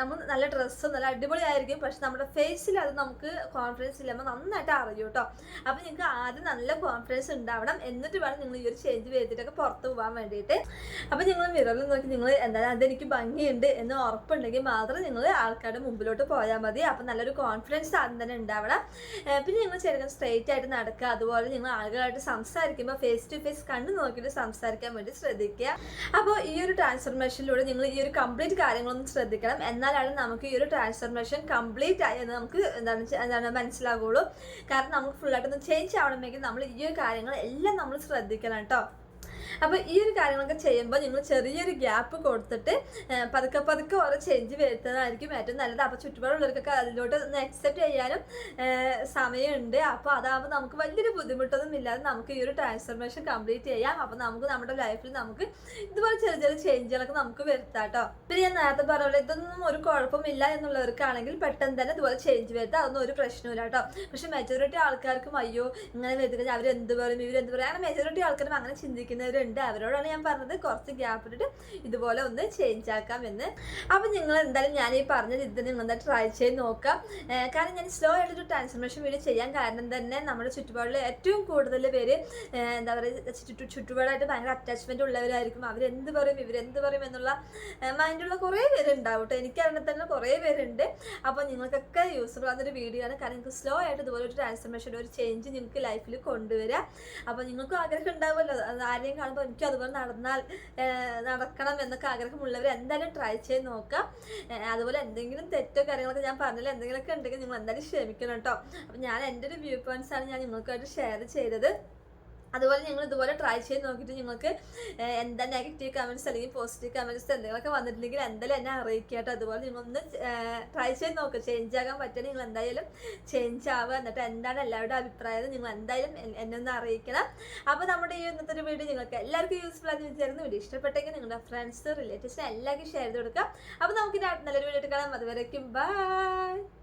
നമ്മൾ നല്ല ഡ്രസ്സ് നല്ല അടിപൊളിയായിരിക്കും. പക്ഷെ നമ്മുടെ ഫേസിൽ അത് നമുക്ക് കോൺഫിഡൻസ് ഇല്ലാமல் നന്നായിട്ട് അറിയും കേട്ടോ അപ്പം നിങ്ങൾക്ക് ആദ്യം നല്ല കോൺഫിഡൻസ് ഉണ്ടാവണം. എന്നിട്ട് വേണം നിങ്ങൾ ഈ ഒരു ചേഞ്ച് ചെയ്തിട്ടൊക്കെ പുറത്ത് പോകാൻ വേണ്ടിയിട്ട്. അപ്പം നിങ്ങൾ മിററിൽ നോക്കി നിങ്ങൾ എന്താണ് അതെനിക്ക് ഭംഗിയുണ്ട് എന്ന് ഉറപ്പുണ്ടെങ്കിൽ മാത്രം നിങ്ങൾ ആൾക്കാരുടെ മുമ്പിലോട്ട് പോയാൽ മതി. അപ്പം നല്ലൊരു കോൺഫിഡൻസ് ആദ്യം തന്നെ ഉണ്ടാവണം. പിന്നെ നിങ്ങൾ ശരിക്കും സ്ട്രെയിറ്റ് ആയിട്ട് നടക്കുക. അതുപോലെ നിങ്ങൾ ആളുകളായിട്ട് സംസാരിക്കുമ്പോൾ ഫേസ് ടു ഫേസ് കണ്ടു നോക്കിയിട്ട് സംസാരിക്കാൻ വേണ്ടി ശ്രദ്ധിക്കുക. അപ്പോൾ ഈ ഒരു ട്രാൻസ്ഫർമേഷനിലൂടെ നിങ്ങൾ ഈ ഒരു കംപ്ലീറ്റ് കാര്യങ്ങളൊന്നും ശ്രദ്ധിക്കണം. എന്നാലാണ് നമുക്ക് ഈ ഒരു ട്രാൻസ്ഫർമേഷൻ കംപ്ലീറ്റ് ആയി എന്ന് നമുക്ക് എന്താണ് എന്താണ് മനസ്സിലാകുള്ളൂ കാരണം നമുക്ക് ഫുള്ളായിട്ടൊന്ന് ചേഞ്ച് ആവണമെങ്കിൽ നമ്മൾ ഈ ഒരു കാര്യങ്ങൾ എല്ലാം നമ്മൾ ശ്രദ്ധിക്കണം കേട്ടോ അപ്പോൾ ഈ ഒരു കാര്യങ്ങളൊക്കെ ചെയ്യുമ്പോൾ നിങ്ങൾ ചെറിയൊരു ഗ്യാപ്പ് കൊടുത്തിട്ട് പതുക്കെ പതുക്കെ ഓരോ ചേഞ്ച് വരുത്തുന്നതായിരിക്കും ഏറ്റവും നല്ലത്. അപ്പോൾ ചുറ്റുപാടുള്ളവർക്കൊക്കെ അതിലോട്ട് ഒന്ന് അക്സെപ്റ്റ് ചെയ്യാനും സമയമുണ്ട്. അപ്പോൾ അതാകുമ്പോൾ നമുക്ക് വലിയൊരു ബുദ്ധിമുട്ടൊന്നും ഇല്ലാതെ നമുക്ക് ഈ ഒരു ട്രാൻസ്ഫർമേഷൻ കംപ്ലീറ്റ് ചെയ്യാം. അപ്പോൾ നമുക്ക് നമ്മുടെ ലൈഫിൽ നമുക്ക് ഇതുപോലെ ചെറിയ ചെറിയ ചേഞ്ചുകളൊക്കെ നമുക്ക് വരുത്താം കേട്ടോ പിന്നെ ഞാൻ നേരത്തെ പറഞ്ഞ ഇതൊന്നും ഒരു കുഴപ്പമില്ല എന്നുള്ളവർക്കാണെങ്കിൽ പെട്ടെന്ന് തന്നെ ഇതുപോലെ ചേഞ്ച് വരുത്താം. അതൊന്നും ഒരു പ്രശ്നമില്ല കേട്ടോ പക്ഷെ മെജോറിറ്റി ആൾക്കാർക്കും അയ്യോ ഇങ്ങനെ കഴിഞ്ഞാൽ അവരെന്ത് പറയും ഇവരെന്ത് പറയും? അങ്ങനെ മെജോറിറ്റി ആൾക്കാരും അങ്ങനെ ചിന്തിക്കുന്നവരുണ്ട് അവരോടാണ് ഞാൻ പറഞ്ഞത്. കുറച്ച് ഗ്യാപ്പ് ഇട്ടിട്ട് ഇതുപോലെ ഒന്ന് ചേഞ്ച് ആക്കാം എന്ന്. അപ്പം നിങ്ങൾ എന്തായാലും ഞാൻ ഈ പറഞ്ഞത് ഇത് നിങ്ങൾ എന്താ ട്രൈ ചെയ്ത് നോക്കാം. കാരണം ഞാൻ സ്ലോ ആയിട്ടൊരു ട്രാൻസ്ഫർമേഷൻ വീഡിയോ ചെയ്യാൻ കാരണം തന്നെ നമ്മുടെ ചുറ്റുപാടിൽ ഏറ്റവും കൂടുതൽ പേര് എന്താ പറയുക ചുറ്റു ചുറ്റുപാടായിട്ട് ഭയങ്കര അറ്റാച്ച്മെന്റ് ഉള്ളവരായിരിക്കും. അവരെന്ത് പറയും ഇവരെന്ത് പറയും എന്നുള്ള മൈൻഡുള്ള കുറേ പേരുണ്ടാവും കേട്ടോ. എനിക്കറിഞ്ഞ തന്നെ കുറേ പേരുണ്ട്. അപ്പോൾ നിങ്ങൾക്കൊക്കെ യൂസ്ഫുൾ ആകുന്നൊരു വീഡിയോ ആണ്. കാരണം നിങ്ങൾക്ക് സ്ലോ ആയിട്ട് ഇതുപോലെ ഒരു ട്രാൻസ്ഫർമേഷൻ ഒരു ചേഞ്ച് നിങ്ങൾക്ക് ലൈഫിൽ കൊണ്ടുവരാം. അപ്പോൾ നിങ്ങൾക്കും ആഗ്രഹം ഉണ്ടാവുമല്ലോ. ആരെയും കാണുമ്പോൾ എനിക്കും അതുപോലെ നടന്നാൽ നടക്കണം എന്നൊക്കെ ആഗ്രഹമുള്ളവർ എന്തായാലും ട്രൈ ചെയ്ത് നോക്കാം. അതുപോലെ എന്തെങ്കിലും തെറ്റോ കാര്യങ്ങളൊക്കെ ഞാൻ പറഞ്ഞില്ല എന്തെങ്കിലുമൊക്കെ ഉണ്ടെങ്കിൽ നിങ്ങൾ എന്തായാലും ക്ഷമിക്കണം കേട്ടോ അപ്പം ഞാൻ എന്റെ ഒരു വ്യൂ പോയിന്റ്സ് ആണ് ഞാൻ നിങ്ങൾക്കായിട്ട് ഷെയർ ചെയ്തത്. അതുപോലെ ഞങ്ങൾ ഇതുപോലെ ട്രൈ ചെയ്ത് നോക്കിയിട്ട് നിങ്ങൾക്ക് എന്താ നെഗറ്റീവ് കമന്റ്സ് അല്ലെങ്കിൽ പോസിറ്റീവ് കമന്റ്സ് എന്തെങ്കിലുമൊക്കെ വന്നിട്ടുണ്ടെങ്കിൽ എന്തായാലും എന്നെ അറിയിക്കുക കേട്ടോ. അതുപോലെ നിങ്ങളൊന്ന് ട്രൈ ചെയ്ത് നോക്കുക ചേഞ്ച് ആകാൻ പറ്റുക നിങ്ങൾ എന്തായാലും ചേഞ്ച് ആവുക. എന്നിട്ട് എന്താണ് എല്ലാവരുടെ അഭിപ്രായം? നിങ്ങൾ എന്തായാലും എന്നെ ഒന്ന് അറിയിക്കണം. അപ്പോൾ നമ്മുടെ ഈ ഇന്നത്തെ ഒരു വീഡിയോ നിങ്ങൾക്ക് എല്ലാവർക്കും യൂസ്ഫുൾ ആണെന്ന് വിചാരിക്കുന്നു. വീഡിയോ ഇഷ്ടപ്പെട്ടെങ്കിൽ നിങ്ങളുടെ ഫ്രണ്ട്സ് റിലേറ്റീവ്സിന് എല്ലാവർക്കും ഷെയർ ചെയ്ത് കൊടുക്കാം അപ്പോൾ നമുക്ക് നല്ലൊരു വീഡിയോ കാണാം. അതുവരേക്കും ബൈ